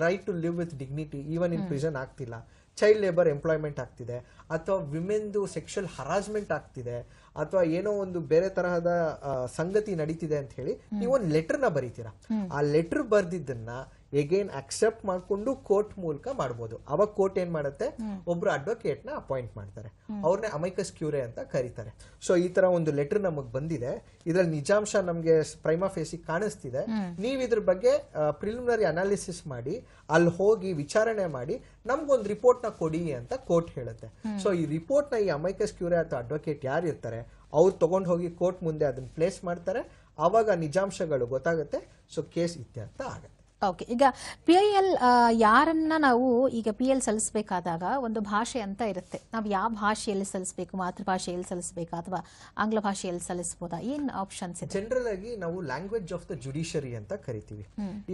Speaker 3: right to live with dignity even in prison ಆಗ್ತಿಲ್ಲ. ಚೈಲ್ಡ್ ಲೇಬರ್ ಎಂಪ್ಲಾಯ್ಮೆಂಟ್ ಆಗ್ತಿದೆ. ಅಥವಾ ವಿಮೆನ್ದು ಸೆಕ್ಷುಯಲ್ ಹರಾಸ್ಮೆಂಟ್ ಆಗ್ತಿದೆ. ಅಥವಾ ಏನೋ ಒಂದು ಬೇರೆ ತರಹದ ಸಂಗತಿ ನಡೀತಿದೆ ಅಂತ ಹೇಳಿ ನೀವು ಒಂದು ಲೆಟರ್ನ ಬರೀತೀರಾ? ಆ ಲೆಟರ್ ಬರ್ದಿದ್ದನ್ನ ಎಗೇನ್ ಅಕ್ಸೆಪ್ಟ್ ಮಾಡ್ಕೊಂಡು ಕೋರ್ಟ್ ಮೂಲಕ ಮಾಡ್ಬೋದು. ಅವಾಗ ಕೋರ್ಟ್ ಏನ್ ಮಾಡುತ್ತೆ? ಒಬ್ರು ಅಡ್ವೊಕೇಟ್ನ ಅಪಾಯಿಂಟ್ ಮಾಡ್ತಾರೆ. ಅವ್ರನ್ನೇ ಅಮೈಕಸ್ ಕ್ಯೂರೆ ಅಂತ ಕರೀತಾರೆ. ಸೊ ಈ ತರ ಒಂದು ಲೆಟರ್ ನಮಗ್ ಬಂದಿದೆ. ಇದ್ರಲ್ಲಿ ನಿಜಾಂಶ ನಮ್ಗೆ ಪ್ರೈಮಾ ಫೇಸಿ ಕಾಣಿಸ್ತಿದೆ. ನೀವ್ ಇದ್ರ ಬಗ್ಗೆ ಪ್ರಿಲಿಮಿನರಿ ಅನಾಲಿಸಿಸ್ ಮಾಡಿ ಅಲ್ಲಿ ಹೋಗಿ ವಿಚಾರಣೆ ಮಾಡಿ, ನಮ್ಗೊಂದು ರಿಪೋರ್ಟ್ನ ಕೊಡಿ ಅಂತ ಕೋರ್ಟ್ ಹೇಳುತ್ತೆ. ಸೊ ಈ ರಿಪೋರ್ಟ್ನ ಈ ಅಮೈಕಸ್ ಕ್ಯೂರೆ ಅಥವಾ ಅಡ್ವೊಕೇಟ್ ಯಾರು ಇರ್ತಾರೆ? ಅವ್ರು ತಗೊಂಡ್ ಹೋಗಿ ಕೋರ್ಟ್ ಮುಂದೆ ಅದನ್ನ ಪ್ಲೇಸ್ ಮಾಡ್ತಾರೆ. ಅವಾಗ ನಿಜಾಂಶಗಳು ಗೊತ್ತಾಗುತ್ತೆ. ಸೊ ಕೇಸ್ ಇತ್ಯರ್ಥ ಆಗುತ್ತೆ.
Speaker 2: ಓಕೆ ಈಗ ಪಿ ಐ ಎಲ್ ಯಾರನ್ನ ನಾವು ಈಗ ಪಿ ಎಲ್ ಸಲ್ಲಿಸಬೇಕಾದಾಗ ಒಂದು ಭಾಷೆ ಅಂತ ಇರುತ್ತೆ. ನಾವು ಯಾವ ಭಾಷೆಯಲ್ಲಿ ಸಲ್ಲಿಸಬೇಕು ಮಾತೃಭಾಷೆಯಲ್ಲಿ ಸಲ್ಲಿಸಬೇಕಾ ಅಥವಾ ಆಂಗ್ಲ ಭಾಷೆಯಲ್ಲಿ ಸಲ್ಲಿಸಬಹುದಾ ಏನು ಆಪ್ಷನ್ಸ್ ಇದೆ?
Speaker 3: ಜನರಲ್ ಆಗಿ ನಾವು ಲ್ಯಾಂಗ್ವೇಜ್ ಆಫ್ ದ ಜುಡಿಷರಿ ಅಂತ ಕರಿತೀವಿ.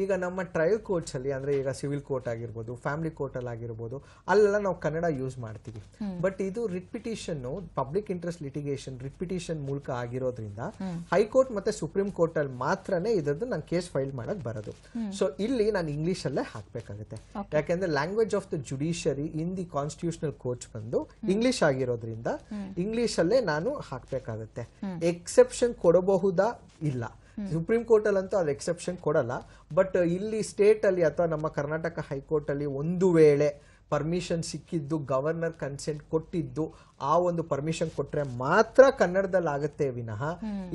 Speaker 3: ಈಗ ನಮ್ಮ ಟ್ರಯಲ್ ಕೋರ್ಟ್ಸ್ ಅಲ್ಲಿ ಅಂದ್ರೆ ಈಗ ಸಿವಿಲ್ ಕೋರ್ಟ್ ಆಗಿರ್ಬೋದು ಫ್ಯಾಮಿಲಿ ಕೋರ್ಟ್ ಅಲ್ಲಿ ಆಗಿರ್ಬೋದು ಅಲ್ಲೆಲ್ಲ ನಾವು ಕನ್ನಡ ಯೂಸ್ ಮಾಡ್ತೀವಿ. ಬಟ್ ಇದು repetition public interest litigation repetition ಮೂಲಕ ಆಗಿರೋದ್ರಿಂದ ಹೈಕೋರ್ಟ್ ಮತ್ತೆ ಸುಪ್ರೀಂ ಕೋರ್ಟ್ ಅಲ್ಲಿ ಮಾತ್ರನೇ ಇದ್ರದ್ದು ನಾನು ಕೇಸ್ ಫೈಲ್ ಮಾಡಕ್ ಬರೋದು. ಸೊ ಇಲ್ಲಿ ನಾನು ಇಂಗ್ಲಿಷ್ ಅಲ್ಲೇ ಹಾಕ್ಬೇಕಾಗುತ್ತೆ ಯಾಕೆಂದ್ರೆ language of the judiciary in the constitutional court ಬಂದು ಇಂಗ್ಲಿಷ್ ಆಗಿರೋದ್ರಿಂದ ಇಂಗ್ಲಿಷ್ ಅಲ್ಲೇ ನಾನು ಹಾಕ್ಬೇಕಾಗುತ್ತೆ. ಎಕ್ಸೆಪ್ಷನ್ ಕೊಡಬಹುದಾ? ಇಲ್ಲ. ಸುಪ್ರೀಂ ಕೋರ್ಟ್ ಅಲ್ಲಂತೂ ಅದು ಎಕ್ಸೆಪ್ಷನ್ ಕೊಡಲ್ಲ. ಬಟ್ ಇಲ್ಲಿ ಸ್ಟೇಟ್ ಅಲ್ಲಿ ಅಥವಾ ನಮ್ಮ ಕರ್ನಾಟಕ ಹೈಕೋರ್ಟ್ ಅಲ್ಲಿ ಒಂದು ವೇಳೆ ಪರ್ಮಿಷನ್ ಸಿಕ್ಕಿದ್ದು ಗವರ್ನರ್ ಕನ್ಸೆಂಟ್ ಕೊಟ್ಟಿದ್ದು ಆ ಒಂದು ಪರ್ಮಿಷನ್ ಕೊಟ್ರೆ ಮಾತ್ರ ಕನ್ನಡದಲ್ಲಿ ಆಗುತ್ತೆ ವಿನಃ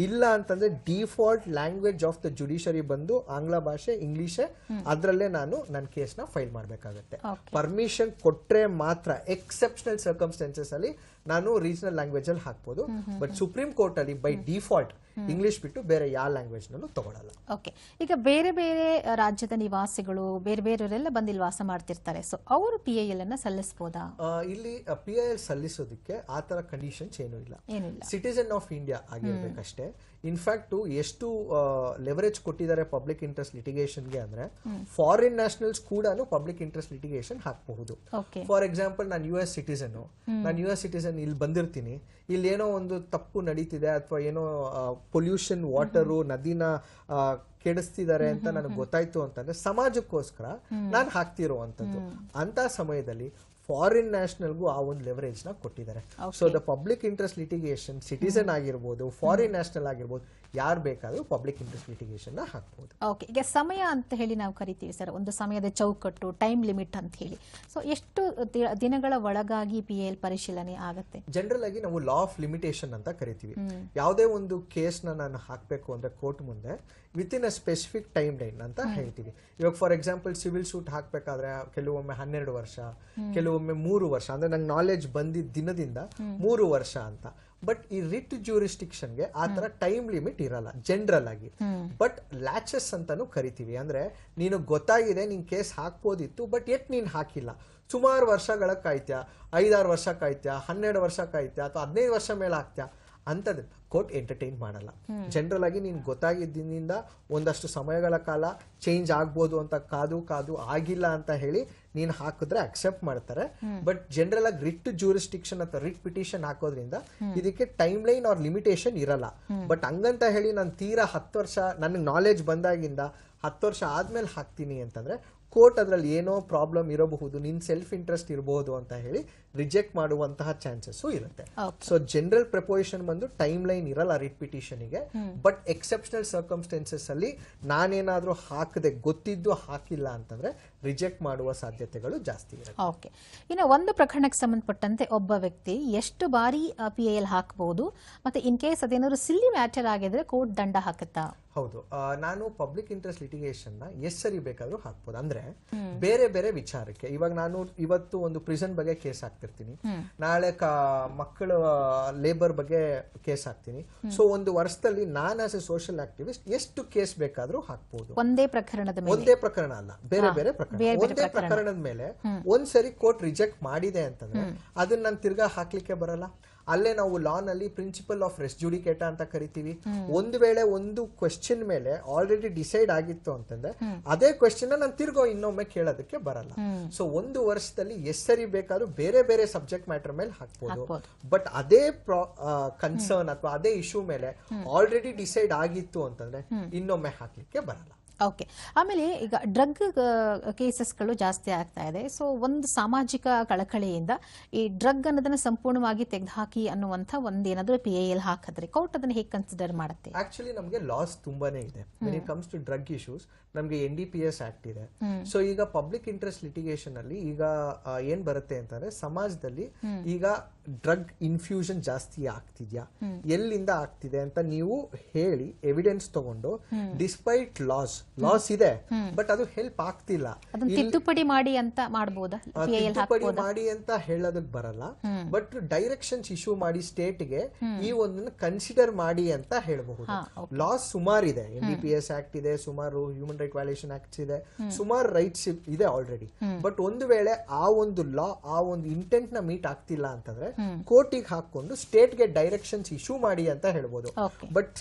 Speaker 3: ಇಲ್ಲ ಅಂತಂದ್ರೆ default language of the judiciary ಬಂದು ಆಂಗ್ಲ ಭಾಷೆ ಇಂಗ್ಲಿಷೆ ಅದರಲ್ಲೇ ನಾನು ನನ್ನ ಕೇಸ್ನ ಫೈಲ್ ಮಾಡಬೇಕಾಗತ್ತೆ. ಪರ್ಮಿಷನ್ ಕೊಟ್ರೆ ಮಾತ್ರ ಎಕ್ಸೆಪ್ಷನಲ್ ಸರ್ಕಮ್ಸ್ಟೆನ್ಸಸ್ ಅಲ್ಲಿ ನಾನು ರೀಜನಲ್ ಲ್ಯಾಂಗ್ವೇಜ್ ಅಲ್ಲಿ ಹಾಕ್ಬೋದು. ಬಟ್ ಸುಪ್ರೀಂ ಕೋರ್ಟ್ ಅಲ್ಲಿ ಬೈ ಡಿಫಾಲ್ಟ್ ಇಂಗ್ಲಿಷ್ ಬಿಟ್ಟು ಬೇರೆ ಯಾವ ಲ್ಯಾಂಗ್ವೇಜ್ ನಲ್ಲೂ ತಗೊಳಲ್ಲ.
Speaker 2: ಓಕೆ ಈಗ ಬೇರೆ ಬೇರೆ ರಾಜ್ಯದ ನಿವಾಸಿಗಳು ಬೇರೆ ಬೇರೆಯವರೆಲ್ಲ ಬಂದು ಇಲ್ಲಿ ವಾಸ ಮಾಡ್ತಿರ್ತಾರೆ. ಸೊ ಅವರು ಪಿ ಐ ಎಲ್ ಅನ್ನ ಸಲ್ಲಿಸಬಹುದಾ
Speaker 3: ಇಲ್ಲಿ ಪಿ ಐ ಎಲ್ ಸಲ್ಲಿಸೋದಕ್ಕೆ ಆ ತರ ಕಂಡೀಷನ್ಸ್ ಏನು ಇಲ್ಲ.
Speaker 2: ಸಿಟಿಜನ್
Speaker 3: ಸಿಟಿಸನ್ ಆಫ್ ಇಂಡಿಯಾ ಆಗಿರ್ಬೇಕಷ್ಟೇ. ಇನ್ಫ್ಯಾಕ್ಟ್ ಎಷ್ಟು ಲೆವರೇಜ್ ಕೊಟ್ಟಿದ್ದಾರೆ ಪಬ್ಲಿಕ್ ಇಂಟ್ರೆಸ್ಟ್ ಲಿಟಿಗೇಷನ್ಗೆ ಅಂದ್ರೆ ಫಾರಿನ್ ನ್ಯಾಷನಲ್ಸ್ ಕೂಡ ಪಬ್ಲಿಕ್ ಇಂಟ್ರೆಸ್ಟ್ ಲಿಟಿಗೇಷನ್ ಹಾಕಬಹುದು. ಫಾರ್ ಎಕ್ಸಾಂಪಲ್ ನಾನು ಯು ಎಸ್ ಸಿಟಿಸನ್ ನಾನು ಯು ಎಸ್ ಸಿಟಿಸನ್ ಇಲ್ಲಿ ಬಂದಿರ್ತೀನಿ. ಇಲ್ಲಿ ಏನೋ ಒಂದು ತಪ್ಪು ನಡೀತಿದೆ ಅಥವಾ ಏನೋ ಪೊಲ್ಯೂಷನ್ ವಾಟರು ನದಿನ ಕೆಡಿಸ್ತಿದ್ದಾರೆ ಅಂತ ನನಗೆ ಗೊತ್ತಾಯ್ತು ಅಂತಂದ್ರೆ ಸಮಾಜಕ್ಕೋಸ್ಕರ ನಾನು ಹಾಕ್ತಿರುವಂತದ್ದು ಅಂತ ಸಮಯದಲ್ಲಿ ಫಾರಿನ್ ನ್ಯಾಷನಲ್ಗೂ ಆ ಒಂದು ಲೆವರೇಜ್ನ ಕೊಟ್ಟಿದ್ದಾರೆ. So the public interest litigation citizen ಆಗಿರ್ಬೋದು ಫಾರಿನ್ ನ್ಯಾಷನಲ್ ಆಗಿರ್ಬೋದು ಯಾರು ಬೇಕಾದರೂ ಪಬ್ಲಿಕ್ ಇಂಟ್ರೆಸ್ಟ್ ಲಿಟಿಗೇಷನ್ನ ಹಾಕ್ಬೋದು.
Speaker 2: ಓಕೆ ಈಗ ಸಮಯ ಅಂತ ಹೇಳಿ ನಾವು ಕರಿತೀವಿ ಸರ್ ಒಂದು ಸಮಯದ ಚೌಕಟ್ಟು ಟೈಮ್ ಲಿಮಿಟ್ ಅಂತ ಹೇಳಿ. ಸೊ ಎಷ್ಟು ದಿನಗಳ ಒಳಗಾಗಿ ಪಿ ಎಲ್ ಪರಿಶೀಲನೆ ಆಗುತ್ತೆ?
Speaker 3: ಜನರಲ್ ಆಗಿ ನಾವು ಲಾ ಆಫ್ ಲಿಮಿಟೇಷನ್ ಅಂತ ಕರಿತೀವಿ. ಯಾವುದೇ ಒಂದು ಕೇಸ್ನ ನಾನು ಹಾಕಬೇಕು ಅಂದ್ರೆ ಕೋರ್ಟ್ ಮುಂದೆ within a specific timeline ಅಂತ ಹೇಳ್ತೀವಿ. ಇವಾಗ ಫಾರ್ ಎಕ್ಸಾಂಪಲ್ ಸಿವಿಲ್ ಸೂಟ್ ಹಾಕ್ಬೇಕಾದ್ರೆ ಕೆಲವೊಮ್ಮೆ ಹನ್ನೆರಡು ವರ್ಷ ಕೆಲವೊಮ್ಮೆ ಮೂರು ವರ್ಷ ಅಂದ್ರೆ ನಂಗೆ ನಾಲೆಜ್ ಬಂದಿದ್ದ ದಿನದಿಂದ ಮೂರು ವರ್ಷ ಅಂತ. ಬಟ್ ಈ ರಿಟ್ ಜ್ಯೂರಿಸ್ಟಿಕ್ಷನ್ಗೆ ಆ ತರ ಟೈಮ್ ಲಿಮಿಟ್ ಇರಲ್ಲ ಜನರಲ್ ಆಗಿ. ಬಟ್ ಲ್ಯಾಚಸ್ ಅಂತಾನು ಕರಿತೀವಿ. ಅಂದ್ರೆ ನೀನು ಗೊತ್ತಾಗಿದೆ ನಿನ್ ಕೇಸ್ ಹಾಕ್ಬೋದಿತ್ತು ಬಟ್ ಎಟ್ ನೀನ್ ಹಾಕಿಲ್ಲ. ಸುಮಾರು ವರ್ಷಗಳ ಕಾಯ್ತ್ಯಾ ಐದಾರು ವರ್ಷ ಕಾಯ್ತ್ಯಾ ಹನ್ನೆರಡು ವರ್ಷ ಕಾಯ್ತ್ಯಾ ಅಥವಾ ಹದಿನೈದು ವರ್ಷ ಮೇಲೆ ಹಾಕ್ತ್ಯಾ ಅಂತದ್ ಕೋರ್ಟ್ ಎಂಟರ್ಟೈನ್ ಮಾಡಲ್ಲ. ಜನರಲ್ ಆಗಿ ನೀನ್ ಗೊತ್ತಾಗಿದ್ದಿನಿಂದ ಒಂದಷ್ಟು ಸಮಯಗಳ ಕಾಲ ಚೇಂಜ್ ಆಗ್ಬೋದು ಅಂತ ಕಾದು ಕಾದು ಆಗಿಲ್ಲ ಅಂತ ಹೇಳಿ ನೀನ್ ಹಾಕಿದ್ರೆ ಅಕ್ಸೆಪ್ಟ್ ಮಾಡ್ತಾರೆ. ಬಟ್ ಜನರಲ್ ಆಗಿ ರಿಟ್ ಜೂರಿಸ್ಟಿಕ್ಷನ್ ಅಥವಾ ರಿಟ್ ಪಿಟಿಷನ್ ಹಾಕೋದ್ರಿಂದ ಇದಕ್ಕೆ ಟೈಮ್ ಲೈನ್ ಅವ್ರ ಲಿಮಿಟೇಷನ್ ಇರಲ್ಲ ಬಟ್ ಹಂಗಂತ ಹೇಳಿ ನಾನು ತೀರಾ ಹತ್ತು ವರ್ಷ ನನಗೆ ನಾಲೆಜ್ ಬಂದಾಗಿಂದ ಹತ್ತು ವರ್ಷ ಆದ್ಮೇಲೆ ಹಾಕ್ತೀನಿ ಅಂತಂದ್ರೆ ಕೋರ್ಟ್ ಅದ್ರಲ್ಲಿ ಏನೋ ಪ್ರಾಬ್ಲಮ್ ಇರಬಹುದು ನಿನ್ ಸೆಲ್ಫ್ ಇಂಟ್ರೆಸ್ಟ್ ಇರಬಹುದು ಅಂತ ಹೇಳಿ ರಿಜೆಕ್ಟ್ ಮಾಡುವಂತಹ ಚಾನ್ಸಸ್ಸು ಇರುತ್ತೆ. ಸೊ ಜನರಲ್ ಪ್ರಪೋಸಿಷನ್ ಬಂದು ಟೈಮ್ ಲೈನ್ ಇರಲ್ಲ ರಿಪಿಟೇಷನ್ಗೆ ಪಿಟಿಷನ್ಗೆ ಬಟ್ ಎಕ್ಸೆಪ್ಷನಲ್ ಸರ್ಕಮ್ಸ್ಟೆನ್ಸಸ್ ಅಲ್ಲಿ ನಾನೇನಾದ್ರೂ ಹಾಕದೆ ಗೊತ್ತಿದ್ದು ಹಾಕಿಲ್ಲ ಅಂತಂದ್ರೆ ರಿಜೆಕ್ಟ್ ಮಾಡುವ ಸಾಧ್ಯತೆಗಳು ಜಾಸ್ತಿ ಇರುತ್ತೆ.
Speaker 2: ಓಕೆ ಇನ್ನು ಒಂದು ಪ್ರಕರಣಕ್ಕೆ ಸಂಬಂಧಪಟ್ಟಂತೆ ಒಬ್ಬ ವ್ಯಕ್ತಿ ಎಷ್ಟು ಬಾರಿ ಪಿ ಐ ಎಲ್ ಹಾಕಬಹುದು ಮತ್ತೆ ಇನ್ ಕೇಸ್ ಅದೇನಾದ್ರು ಸಿಲ್ಲಿ ಮ್ಯಾಟರ್ ಆಗಿದ್ರೆ ಕೋರ್ಟ್ ದಂಡ ಹಾಕುತ್ತಾ?
Speaker 3: ಹೌದು. ನಾನು ಪಬ್ಲಿಕ್ ಇಂಟ್ರೆಸ್ಟ್ ಲಿಟಿಗೇಷನ್ನ ಎಷ್ಟ್ ಸರಿ ಬೇಕಾದ್ರೂ ಹಾಕ್ಬೋದು. ಅಂದ್ರೆ ಬೇರೆ ಬೇರೆ ವಿಚಾರಕ್ಕೆ. ಇವಾಗ ನಾನು ಇವತ್ತು ಒಂದು ಪ್ರಿಸನ್ ಬಗ್ಗೆ ಕೇಸ್ ಹಾಕ್ತಿರ್ತೀನಿ ನಾಳೆ ಕ ಮಕ್ಕಳ ಲೇಬರ್ ಬಗ್ಗೆ ಕೇಸ್ ಹಾಕ್ತೀನಿ. ಸೊ ಒಂದು ವರ್ಷದಲ್ಲಿ ನಾನು ಆಸ್ ಎ ಸೋಷಿಯಲ್ ಆಕ್ಟಿವಿಸ್ಟ್ ಎಷ್ಟು ಕೇಸ್ ಬೇಕಾದ್ರೂ ಹಾಕ್ಬೋದು.
Speaker 2: ಒಂದೇ ಪ್ರಕರಣದ
Speaker 3: ಒಂದೇ ಪ್ರಕರಣ ಅಲ್ಲ ಬೇರೆ ಬೇರೆ ಪ್ರಕರಣ. ಒಂದೇ ಪ್ರಕರಣದ ಮೇಲೆ ಒಂದ್ಸರಿ ಕೋರ್ಟ್ ರಿಜೆಕ್ಟ್ ಮಾಡಿದೆ ಅಂತಂದ್ರೆ ಅದನ್ನ ನಾನು ತಿರ್ಗಾ ಹಾಕ್ಲಿಕ್ಕೆ ಬರಲ್ಲ. ಅಲ್ಲೇ ನಾವು ಲಾ ನಲ್ಲಿ ಪ್ರಿನ್ಸಿಪಲ್ ಆಫ್ ರೆಸ್ ಜುಡಿಕೇಟ ಅಂತ ಕರಿತೀವಿ. ಒಂದು ವೇಳೆ ಒಂದು ಕ್ವೆಶ್ಚನ್ ಮೇಲೆ ಆಲ್ರೆಡಿ ಡಿಸೈಡ್ ಆಗಿತ್ತು ಅಂತಂದ್ರೆ ಅದೇ ಕ್ವೆಶ್ಚನ್ ನಾನು ತಿರ್ಗೋ ಇನ್ನೊಮ್ಮೆ ಕೇಳೋದಕ್ಕೆ ಬರಲ್ಲ. ಸೊ ಒಂದು ವರ್ಷದಲ್ಲಿ ಎಷ್ಟ್ ಸರಿ ಬೇಕಾದ್ರೂ ಬೇರೆ ಬೇರೆ ಸಬ್ಜೆಕ್ಟ್ ಮ್ಯಾಟರ್ ಮೇಲೆ ಹಾಕ್ಬೋದು.
Speaker 2: ಹಾಕ್ಬೋದು.
Speaker 3: ಬಟ್ ಅದೇ ಕನ್ಸರ್ನ್ ಅಥವಾ ಅದೇ ಇಶ್ಯೂ ಮೇಲೆ ಆಲ್ರೆಡಿ ಡಿಸೈಡ್ ಆಗಿತ್ತು ಅಂತಂದ್ರೆ ಇನ್ನೊಮ್ಮೆ ಹಾಕ್ಲಿಕ್ಕೆ ಬರಲ್ಲ.
Speaker 2: ಓಕೆ ಆಮೇಲೆ ಈಗ ಡ್ರಗ್ ಕೇಸಸ್ಗಳು ಜಾಸ್ತಿ ಆಗ್ತಾ ಇದೆ. ಸೊ ಒಂದು ಸಾಮಾಜಿಕ ಕಳಕಳಿಯಿಂದ ಈ ಡ್ರಗ್ ಅನ್ನೋದನ್ನ ಸಂಪೂರ್ಣವಾಗಿ ತೆಗೆದುಹಾಕಿ ಅನ್ನುವಂಥ ಒಂದೇನಾದರೂ ಪಿ ಐ ಎಲ್ ಹಾಕಿದ್ರೆ ಕೋರ್ಟ್ ಅದನ್ನ ಹೇಗೆ ಕನ್ಸಿಡರ್ ಮಾಡುತ್ತೆ?
Speaker 3: ಆಕ್ಚುಲಿ ನಮಗೆ ಲಾಸ್ ತುಂಬಾನೇ ಇದೆ. When it comes to drug issues ನಮಗೆ N D P S act ಇದೆ. ಸೊ ಈಗ ಪಬ್ಲಿಕ್ ಇಂಟ್ರೆಸ್ಟ್ ಲಿಟಿಗೇಷನ್ ಅಲ್ಲಿ ಈಗ ಏನ್ ಬರುತ್ತೆ ಅಂತಂದ್ರೆ ಸಮಾಜದಲ್ಲಿ ಈಗ ಡ್ರಗ್ ಇನ್ಫ್ಯೂಷನ್ ಜಾಸ್ತಿ ಆಗ್ತಿದ್ಯಾ? ಎಲ್ಲಿಂದ ಆಗ್ತಿದೆ ಅಂತ ನೀವು ಹೇಳಿ ಎವಿಡೆನ್ಸ್ ತಗೊಂಡು ಡಿಸ್ಪೈಟ್ ಲಾಸ್ ಲಾಸ್ ಇದೆ ಬಟ್ ಅದು ಹೆಲ್ಪ್ ಆಗ್ತಿಲ್ಲ.
Speaker 2: ತಿದ್ದುಪಡಿ ಮಾಡಿ ಅಂತ
Speaker 3: ತಿದ್ದುಪಡಿ ಮಾಡಿ ಅಂತ ಹೇಳೋದಕ್ಕೆ ಬರಲ್ಲ ಬಟ್ ಡೈರೆಕ್ಷನ್ಸ್ ಇಶ್ಯೂ ಮಾಡಿ ಸ್ಟೇಟ್ಗೆ ಈ ಒಂದನ್ನು ಕನ್ಸಿಡರ್ ಮಾಡಿ ಅಂತ ಹೇಳಬಹುದು. ಲಾಸ್ ಸುಮಾರು ಇದೆ N D P S act ಇದೆ ಸುಮಾರು ಹ್ಯೂಮನ್ ರೈಟ್ ವ್ಯಾಲೇಷನ್ ಆಕ್ಟ್ಸ್ ಇದೆ. ಸುಮಾರು ರೈಟ್ಸ್ ಇದೆ ಆಲ್ರೆಡಿ ಬಟ್ ಒಂದು ವೇಳೆ ಆ ಒಂದು ಲಾ ಆ ಒಂದು ಇಂಟೆಂಟ್ನ ಮೀಟ್ ಆಗ್ತಿಲ್ಲ ಅಂತಂದ್ರೆ ಕೋರ್ಟಿಗೆ ಹಾಕೊಂಡು ಸ್ಟೇಟ್ಗೆ ಡೈರೆಕ್ಷನ್ಸ್ ಇಶ್ಯೂ ಮಾಡಿ ಅಂತ ಹೇಳ್ಬೋದು. ಬಟ್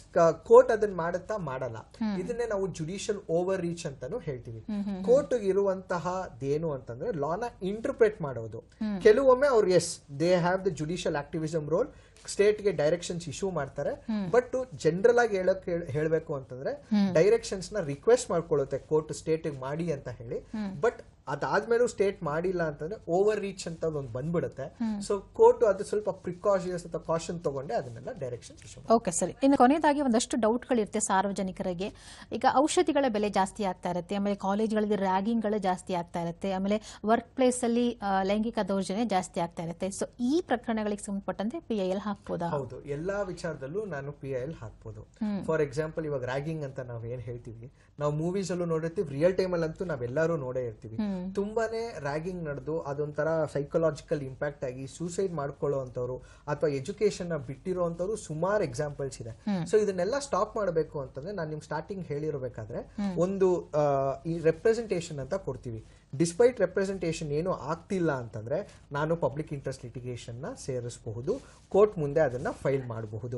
Speaker 3: ಕೋರ್ಟ್ ಅದನ್ನ ಮಾಡುತ್ತಾ ಮಾಡಲ್ಲ. ಇದನ್ನೇ ನಾವು ಜುಡಿಷಿಯಲ್ ಓವರ್ ರೀಚ್ ಅಂತಾನು ಹೇಳ್ತೀವಿ. ಕೋರ್ಟ್ ಇರುವಂತಹ ಏನು ಅಂತಂದ್ರೆ ಲಾನ ಇಂಟರ್ಪ್ರೆಟ್ ಮಾಡೋದು. ಕೆಲವೊಮ್ಮೆ ಅವ್ರು as they have the judicial activism role ಸ್ಟೇಟ್ಗೆ directions issue ಮಾಡ್ತಾರೆ. ಬಟ್ ಜನರಲ್ ಆಗಿ ಹೇಳಕ್ ಹೇಳಬೇಕು ಅಂತಂದ್ರೆ ಡೈರೆಕ್ಷನ್ಸ್ನ ರಿಕ್ವೆಸ್ಟ್ ಮಾಡ್ಕೊಳ್ಳುತ್ತೆ ಕೋರ್ಟ್ ಸ್ಟೇಟ್ ಮಾಡಿ ಅಂತ ಹೇಳಿ. ಬಟ್ ಅದಾದ್ಮೇಲೂ ಸ್ಟೇಟ್ ಮಾಡಿಲ್ಲ ಅಂತಂದ್ರೆ ಓವರ್ ರೀಚ್ ಅಂತ ಒಂದು ಬಂದ್ಬಿಡುತ್ತೆ. ಸೊ ಕೋರ್ಟ್ ಅದು ಸ್ವಲ್ಪ ಪ್ರಿಕಾಷನ್ಸ್ ಅಥವಾ ಕಾಷನ್ ತಗೊಂಡೆ ಅದನ್ನೆಲ್ಲ ಡೈರೆಕ್ಷನ್
Speaker 2: ಓಕೆ ಸರಿ. ಇನ್ನು ಕೊನೆಯದಾಗಿ ಒಂದಷ್ಟು ಡೌಟ್ಗಳಿರುತ್ತೆ ಸಾರ್ವಜನಿಕರಿಗೆ. ಈಗ ಔಷಧಿಗಳ ಬೆಲೆ ಜಾಸ್ತಿ ಆಗ್ತಾ ಇರುತ್ತೆ ಆಮೇಲೆ ಕಾಲೇಜ್ಗಳಲ್ಲಿ ರ್ಯಾಗಿಂಗ್ಗಳು ಜಾಸ್ತಿ ಆಗ್ತಾ ಇರುತ್ತೆ ಆಮೇಲೆ ವರ್ಕ್ ಪ್ಲೇಸ್ ಅಲ್ಲಿ ಲೈಂಗಿಕ ದೌರ್ಜನ್ಯ ಜಾಸ್ತಿ ಆಗ್ತಾ ಇರುತ್ತೆ. ಸೊ ಈ ಪ್ರಕರಣಗಳಿಗೆ ಸಂಬಂಧಪಟ್ಟಂತೆ ಪಿ ಐ ಎಲ್ ಹಾಕ್ಬೋದಾ?
Speaker 3: ಹೌದು. ಎಲ್ಲಾ ವಿಚಾರದಲ್ಲೂ ನಾನು ಪಿ ಐ ಎಲ್ ಹಾಕ್ಬೋದು. ಫಾರ್ ಎಕ್ಸಾಂಪಲ್ ಇವಾಗ ರ್ಯಾಗಿಂಗ್ ಅಂತ ನಾವ್ ಏನ್ ಹೇಳ್ತೀವಿ? ನಾವು ಮೂವೀಸ್ ಅಲ್ಲೂ ನೋಡಿರ್ತೀವಿ ರಿಯಲ್ ಟೈಮ್ ಅಂತೂ ನಾವೆಲ್ಲರೂ ನೋಡೇ ಇರ್ತೀವಿ. ತುಂಬಾನೇ ರ್ಯಾಗಿಂಗ್ ನಡೆದು ಅದೊಂಥರ ಸೈಕಲಾಜಿಕಲ್ ಇಂಪ್ಯಾಕ್ಟ್ ಆಗಿ ಸೂಸೈಡ್ ಮಾಡ್ಕೊಳ್ಳೋ ಅಂತವ್ರು ಅಥವಾ ಎಜುಕೇಶನ್ನ ಬಿಟ್ಟಿರೋ ಅಂತವ್ರು ಸುಮಾರು ಎಕ್ಸಾಂಪಲ್ಸ್ ಇದೆ. ಸೊ ಇದನ್ನೆಲ್ಲ ಸ್ಟಾಪ್ ಮಾಡಬೇಕು ಅಂತಂದ್ರೆ ನಾನು ನಿಮ್ ಸ್ಟಾರ್ಟಿಂಗ್ ಹೇಳಿರಬೇಕಾದ್ರೆ ಒಂದು ಈ ರೆಪ್ರೆಸೆಂಟೇಷನ್ ಅಂತ ಕೊಡ್ತೀವಿ. ಡಿಸ್ಪೈಟ್ ರೆಪ್ರೆಸೆಂಟೇಷನ್ ಏನು ಆಗ್ತಿಲ್ಲ ಅಂತಂದ್ರೆ ನಾನು ಪಬ್ಲಿಕ್ ಇಂಟ್ರೆಸ್ಟ್ ಲಿಟಿಗೇಷನ್ನ ನ ಸೇರಿಸಬಹುದು ಕೋರ್ಟ್ ಮುಂದೆ ಅದನ್ನ ಫೈಲ್ ಮಾಡಬಹುದು.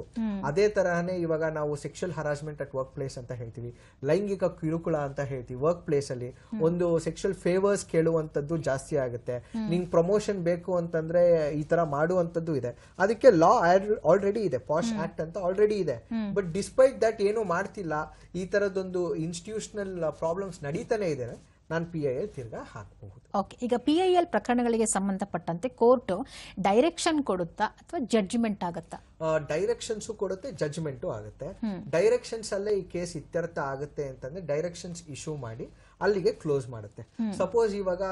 Speaker 3: ಅದೇ ತರಹನೇ ಇವಾಗ ನಾವು sexual harassment at work place ಅಂತ ಹೇಳ್ತೀವಿ ಲೈಂಗಿಕ ಕಿರುಕುಳ ಅಂತ ಹೇಳ್ತೀವಿ ವರ್ಕ್ ಪ್ಲೇಸ್ ಅಲ್ಲಿ ಒಂದು ಸೆಕ್ಷುಯಲ್ ಫೇವರ್ಸ್ ಕೇಳುವಂತದ್ದು ಜಾಸ್ತಿ ಆಗುತ್ತೆ. ನಿಂಗ್ ಪ್ರಮೋಷನ್ ಬೇಕು ಅಂತಂದ್ರೆ ಈ ತರ ಮಾಡುವಂತದ್ದು ಇದೆ. ಅದಕ್ಕೆ ಲಾ ಆಲ್ರೆಡಿ ಇದೆ ಪಾಶ್ ಆಕ್ಟ್ ಅಂತ ಆಲ್ರೆಡಿ ಇದೆ. ಬಟ್ ಡಿಸ್ಪೈಟ್ ದಟ್ ಏನು ಮಾಡ್ತಿಲ್ಲ ಈ ತರದೊಂದು ಇನ್ಸ್ಟಿಟ್ಯೂಷನಲ್ ಪ್ರಾಬ್ಲಮ್ಸ್ ನಡೀತಾನೆ ಇದೆ. ನಾನು ಪಿ ಐ ಎಲ್ ತಿರ್ಗಾ ಹಾಕಬಹುದು.
Speaker 2: ಓಕೆ ಈಗ ಪಿ ಐ ಎಲ್ ಪ್ರಕರಣಗಳಿಗೆ ಸಂಬಂಧಪಟ್ಟಂತೆ ಕೋರ್ಟ್ ಡೈರೆಕ್ಷನ್ ಕೊಡುತ್ತಾ ಅಥವಾ ಜಡ್ಜ್ಮೆಂಟ್ ಆಗುತ್ತಾ?
Speaker 3: ಡೈರೆಕ್ಷನ್ಸ್ ಕೊಡುತ್ತೆ ಜಜ್ಮೆಂಟು ಆಗುತ್ತೆ. ಡೈರೆಕ್ಷನ್ಸ್ ಅಲ್ಲೇ ಈ ಕೇಸ್ ಇತ್ಯರ್ಥ ಆಗುತ್ತೆ ಅಂತಂದ್ರೆ ಡೈರೆಕ್ಷನ್ಸ್ ಇಶ್ಯೂ ಮಾಡಿ ಅಲ್ಲಿಗೆ ಕ್ಲೋಸ್ ಮಾಡುತ್ತೆ. ಸಪೋಸ್ ಇವಾಗ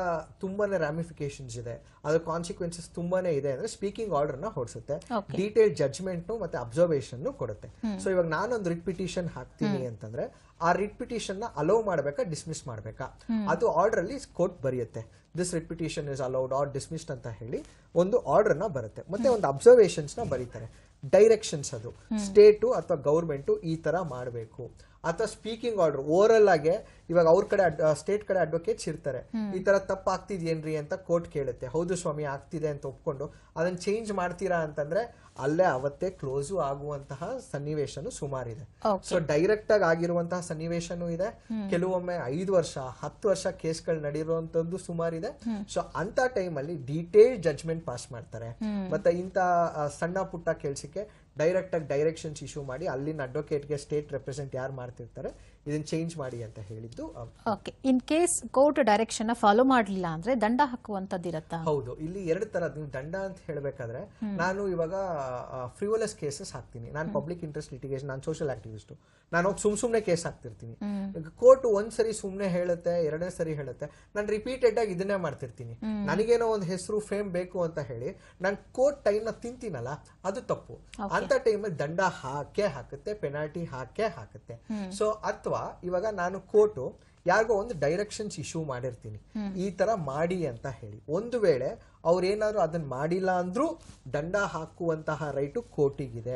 Speaker 3: ತುಂಬಾನೇ ರಾಮಿಫಿಕೇಶನ್ಸ್ ಇದೆ. ಅದ್ರ ಕಾನ್ಸಿಕ್ವೆನ್ಸಸ್ ತುಂಬಾನೇ ಇದೆ ಅಂದ್ರೆ ಸ್ಪೀಕಿಂಗ್ ಆರ್ಡರ್ನ ಹೊಡಿಸುತ್ತೆ. ಡೀಟೇಲ್ ಜಜ್ಮೆಂಟ್ ಮತ್ತೆ ಅಬ್ಸರ್ವೇಷನ್ ಕೊಡುತ್ತೆ. ಸೊ ಇವಾಗ ನಾನೊಂದು ರಿಟ್ ಪಿಟಿಷನ್ ಹಾಕ್ತೀನಿ ಅಂತಂದ್ರೆ ಆ ರಿಟ್ ಪಿಟಿಷನ್ನ ಅಲೋ ಮಾಡ್ಬೇಕಾ ಡಿಸ್ಮಿಸ್ ಮಾಡ್ಬೇಕಾ? ಅದು ಆರ್ಡರ್ ಅಲ್ಲಿ court ಬರೆಯುತ್ತೆ. This writ petition is allowed or dismissed ಅಂತ ಹೇಳಿ ಒಂದು ಆರ್ಡರ್ನ ಬರುತ್ತೆ. ಮತ್ತೆ ಒಂದು ಅಬ್ಸರ್ವೇಷನ್ಸ್ನ ಬರೀತಾರೆ. ಡೈರೆಕ್ಷನ್ಸ್ ಅದು. ಸ್ಟೇಟು ಅಥವಾ ಗೌರ್ಮೆಂಟು ಈ ತರ ಮಾಡಬೇಕು. ಅಥವಾ ಸ್ಪೀಕಿಂಗ್ ಆರ್ಡರ್ ಓವರಲ್ ಆಗಿ ಇವಾಗ ಅವ್ರ ಕಡೆ ಸ್ಟೇಟ್ ಕಡೆ ಅಡ್ವೊಕೇಟ್ಸ್ ಇರ್ತಾರೆ. ಈ ತರ ತಪ್ಪಾಗ್ತಿದೆಯೇನ್ರಿ ಅಂತ ಕೋರ್ಟ್ ಕೇಳುತ್ತೆ. ಹೌದು ಸ್ವಾಮಿ ಆಗ್ತಿದೆ ಅಂತ ಒಪ್ಕೊಂಡು ಅದನ್ನ ಚೇಂಜ್ ಮಾಡ್ತೀರಾ ಅಂತಂದ್ರೆ ಅಲ್ಲೇ ಅವತ್ತೇ ಕ್ಲೋಸು ಆಗುವಂತಹ ಸನ್ನಿವೇಶನು ಸುಮಾರಿದೆ. ಸೊ ಡೈರೆಕ್ಟ್ ಆಗಿ ಆಗಿರುವಂತಹ ಸನ್ನಿವೇಶನೂ ಇದೆ. ಕೆಲವೊಮ್ಮೆ ಐದು ವರ್ಷ ಹತ್ತು ವರ್ಷ ಕೇಸ್ಗಳು ನಡೆಯುವಂತದ್ದು ಸುಮಾರಿದೆ. ಸೊ ಅಂತ ಟೈಮಲ್ಲಿ ಡೀಟೇಲ್ ಜಜ್ಮೆಂಟ್ ಪಾಸ್ ಮಾಡ್ತಾರೆ. ಮತ್ತೆ ಇಂಥ ಸಣ್ಣ ಪುಟ್ಟ ಕೆಲ್ಸಕ್ಕೆ ಡೈರೆಕ್ಟ್ ಆಗಿ ಡೈರೆಕ್ಷನ್ಸ್ ಇಶ್ಯೂ ಮಾಡಿ ಅಲ್ಲಿನ ಅಡ್ವೊಕೇಟ್ಗೆ ಸ್ಟೇಟ್ ರೆಪ್ರೆಸೆಂಟ್ ಯಾರು ಮಾಡ್ತಿರ್ತಾರೆ? ಇದನ್ನ ಚೇಂಜ್ ಮಾಡಿ ಅಂತ ಹೇಳಿದ್ದು
Speaker 2: okay in case court direction follow ಮಾಡಲಿಲ್ಲ ಅಂದ್ರೆ ದಂಡ ಹಾಕುವಂತದ್ದು ಇರತ್ತಾ?
Speaker 3: ಹೌದು ಇಲ್ಲಿ ಎರಡು ತರ ನೀವು ದಂಡ ಅಂತ ಹೇಳಬೇಕಾದ್ರೆ ನಾನು ಇವಾಗ ಫ್ರಿವಲಸ್ ಕೇಸಸ್ ಹಾಕ್ತೀನಿ. ನಾನು ಪಬ್ಲಿಕ್ ಇಂಟ್ರೆಸ್ಟ್ ಲಿಟಿಗೇಷನ್ ನಾನು ಸೋಷಿಯಲ್ ಆಕ್ಟಿವಿಸ್ಟ್ ನಾನು ಹೋಗಿ ಸುಮ್ ಸುಮ್ನೆ ಕೇಸ್ ಹಾಕ್ತಿರ್ತೀನಿ. ಕೋರ್ಟ್ ಒಂದ್ ಸರಿ ಸುಮ್ನೆ ಹೇಳುತ್ತೆ ಎರಡನೇ ಸರಿ ಹೇಳುತ್ತೆ ನಾನು ರಿಪೀಟೆಡ್ ಆಗಿ ಇದನ್ನೇ ಮಾಡ್ತಿರ್ತೀನಿ. ನನಗೇನೋ ಒಂದು ಹೆಸರು ಫೇಮ್ ಬೇಕು ಅಂತ ಹೇಳಿ ನಾನು ಕೋರ್ಟ್ ಟೈಮ್ನ ತಿಂತೀನಲ್ಲ ಅದು ತಪ್ಪು. ಅಂತ ಟೈಮಲ್ಲಿ ದಂಡ ಹಾಕೇ ಹಾಕುತ್ತೆ ಪೆನಾಲ್ಟಿ ಹಾಕೇ ಹಾಕುತ್ತೆ. ಸೊ ಅಥವಾ ಇವಾಗ ನಾನು ಕೋರ್ಟು ಯಾರಿಗೋ ಒಂದು ಡೈರೆಕ್ಷನ್ಸ್ ಇಶ್ಯೂ ಮಾಡಿರ್ತೀನಿ. ಈ ತರ ಮಾಡಿ ಅಂತ ಹೇಳಿ. ಒಂದು ವೇಳೆ ಅವ್ರೇನಾದ್ರು ಅದನ್ನ ಮಾಡಿಲ್ಲ ಅಂದ್ರೂ ದಂಡ ಹಾಕುವಂತಹ ರೈಟು ಕೋರ್ಟಿಗಿದೆ.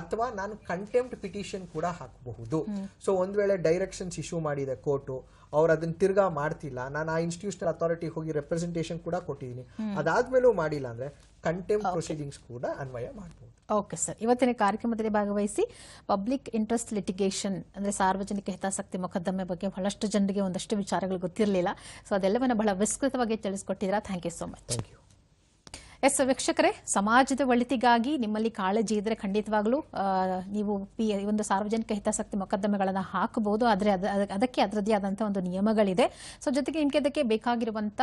Speaker 3: ಅಥವಾ ನಾನು ಕಂಟೆಂಪ್ಟ್ ಪಿಟಿಷನ್ ಕೂಡ ಹಾಕಬಹುದು. ಸೊ ಒಂದ್ ವೇಳೆ ಡೈರೆಕ್ಷನ್ಸ್ ಇಶ್ಯೂ ಮಾಡಿದೆ ಕೋರ್ಟು ಅವ್ರು ಅದನ್ನ ತಿರ್ಗಾ ಮಾಡ್ತಿಲ್ಲ. ನಾನು ಆ ಇನ್ಸ್ಟಿಟ್ಯೂಷನಲ್ ಅಥಾರಿಟಿ ಹೋಗಿ ರೆಪ್ರೆಸೆಂಟೇಷನ್ ಕೂಡ ಕೊಟ್ಟಿದ್ದೀನಿ. ಅದಾದ್ಮೇಲೂ ಮಾಡಿಲ್ಲ ಅಂದ್ರೆ ಕಂಟೆಂಪ್ಟ್ ಪ್ರೊಸೀಡಿಂಗ್ಸ್ ಕೂಡ ಅನ್ವಯ ಮಾಡಬಹುದು
Speaker 2: ಓಕೆ ಸರ್ ಇವತ್ತಿನ ಕಾರ್ಯಕ್ರಮದಲ್ಲಿ ಭಾಗವಹಿಸಿ ಪಬ್ಲಿಕ್ ಇಂಟ್ರೆಸ್ಟ್ ಲಿಟಿಗೇಷನ್ ಅಂದ್ರೆ ಸಾರ್ವಜನಿಕ ಹಿತಾಸಕ್ತಿ ಮೊಕದ್ದಮೆ ಬಗ್ಗೆ ಬಹಳಷ್ಟು ಜನರಿಗೆ ಒಂದಷ್ಟು ವಿಚಾರಗಳು ಗೊತ್ತಿರಲಿಲ್ಲ. ಸೊ ಅದೆಲ್ಲವನ್ನ ಬಹಳ ವಿಸ್ತೃತವಾಗಿ ತಿಳಿಸ್ಕೊಟ್ಟಿದ್ದೀರಾ. Thank you so much
Speaker 3: thank you
Speaker 2: yes, ವೀಕ್ಷಕರೇ, ಸಮಾಜದ ಒಳಿತಿಗಾಗಿ ನಿಮ್ಮಲ್ಲಿ ಕಾಳಜಿ ಇದ್ರೆ ಖಂಡಿತವಾಗ್ಲೂ ನೀವು ಪಿ ಒಂದು ಸಾರ್ವಜನಿಕ ಹಿತಾಸಕ್ತಿ ಮೊಕದ್ದಮೆಗಳನ್ನು ಹಾಕಬಹುದು. ಆದರೆ ಅದ, ಅದ- ಅದಕ್ಕೆ ಅದರದ್ದೇ ಆದಂಥ ಒಂದು ನಿಯಮಗಳಿದೆ. ಸೊ ಜೊತೆಗೆ ನಿಮಗೆ ಅದಕ್ಕೆ ಬೇಕಾಗಿರುವಂಥ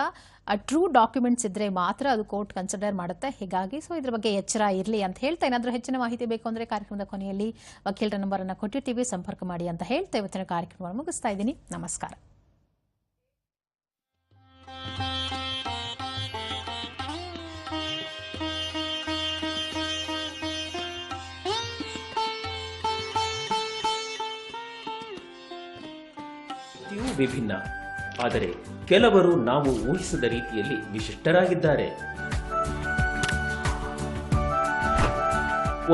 Speaker 2: ಟ್ರೂ ಡಾಕ್ಯುಮೆಂಟ್ಸ್ ಇದ್ರೆ ಮಾತ್ರ ಅದು ಕೋರ್ಟ್ ಕನ್ಸಿಡರ್ ಮಾಡುತ್ತೆ. ಹೀಗಾಗಿ ಸೊ ಇದ್ರ ಬಗ್ಗೆ ಎಚ್ಚರ ಇರಲಿ ಅಂತ ಹೇಳ್ತಾ, ಏನಾದರೂ ಹೆಚ್ಚಿನ ಮಾಹಿತಿ ಬೇಕು ಅಂದರೆ ಕಾರ್ಯಕ್ರಮದ ಕೊನೆಯಲ್ಲಿ ವಕೀಲರ ನಂಬರನ್ನು ಕೊಟ್ಟಿರ್ತೀವಿ. ಸಂಪರ್ಕ ಮಾಡಿ ಅಂತ ಹೇಳ್ತಾ, ಇವತ್ತಿನ ಕಾರ್ಯಕ್ರಮವನ್ನು ಮುಗಿಸ್ತಾ ಇದ್ದೀನಿ. ನಮಸ್ಕಾರ.
Speaker 1: ವಿಭಿನ್ನ. ಆದರೆ ಕೆಲವರು ನಾವು ಊಹಿಸದ ರೀತಿಯಲ್ಲಿ ವಿಶಿಷ್ಟರಾಗಿದ್ದಾರೆ.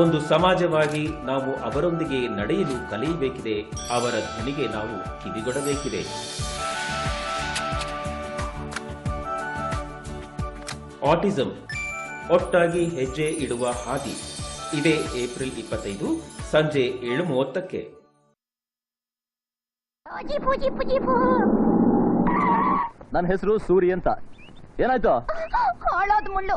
Speaker 1: ಒಂದು ಸಮಾಜವಾಗಿ ನಾವು ಅವರೊಂದಿಗೆ ನಡೆಯಲು ಕಲಿಯಬೇಕಿದೆ, ಅವರ ಧ್ವನಿಗೆ ನಾವು ಕಿವಿಗೊಡಬೇಕಿದೆ. ಆಟಿಸಂ, ಒಟ್ಟಾಗಿ ಹೆಜ್ಜೆ ಇಡುವ ಹಾದಿ. ಇದೇ ಏಪ್ರಿಲ್ ಇಪ್ಪತ್ತೈದು, ಸಂಜೆ ಏಳು ಮೂವತ್ತಕ್ಕೆ.
Speaker 4: ನನ್ನ ಹೆಸರು ಸೂರಿ ಅಂತ. ಏನಾಯ್ತು?
Speaker 5: ಹಾಳಾದ ಮುಳ್ಳು.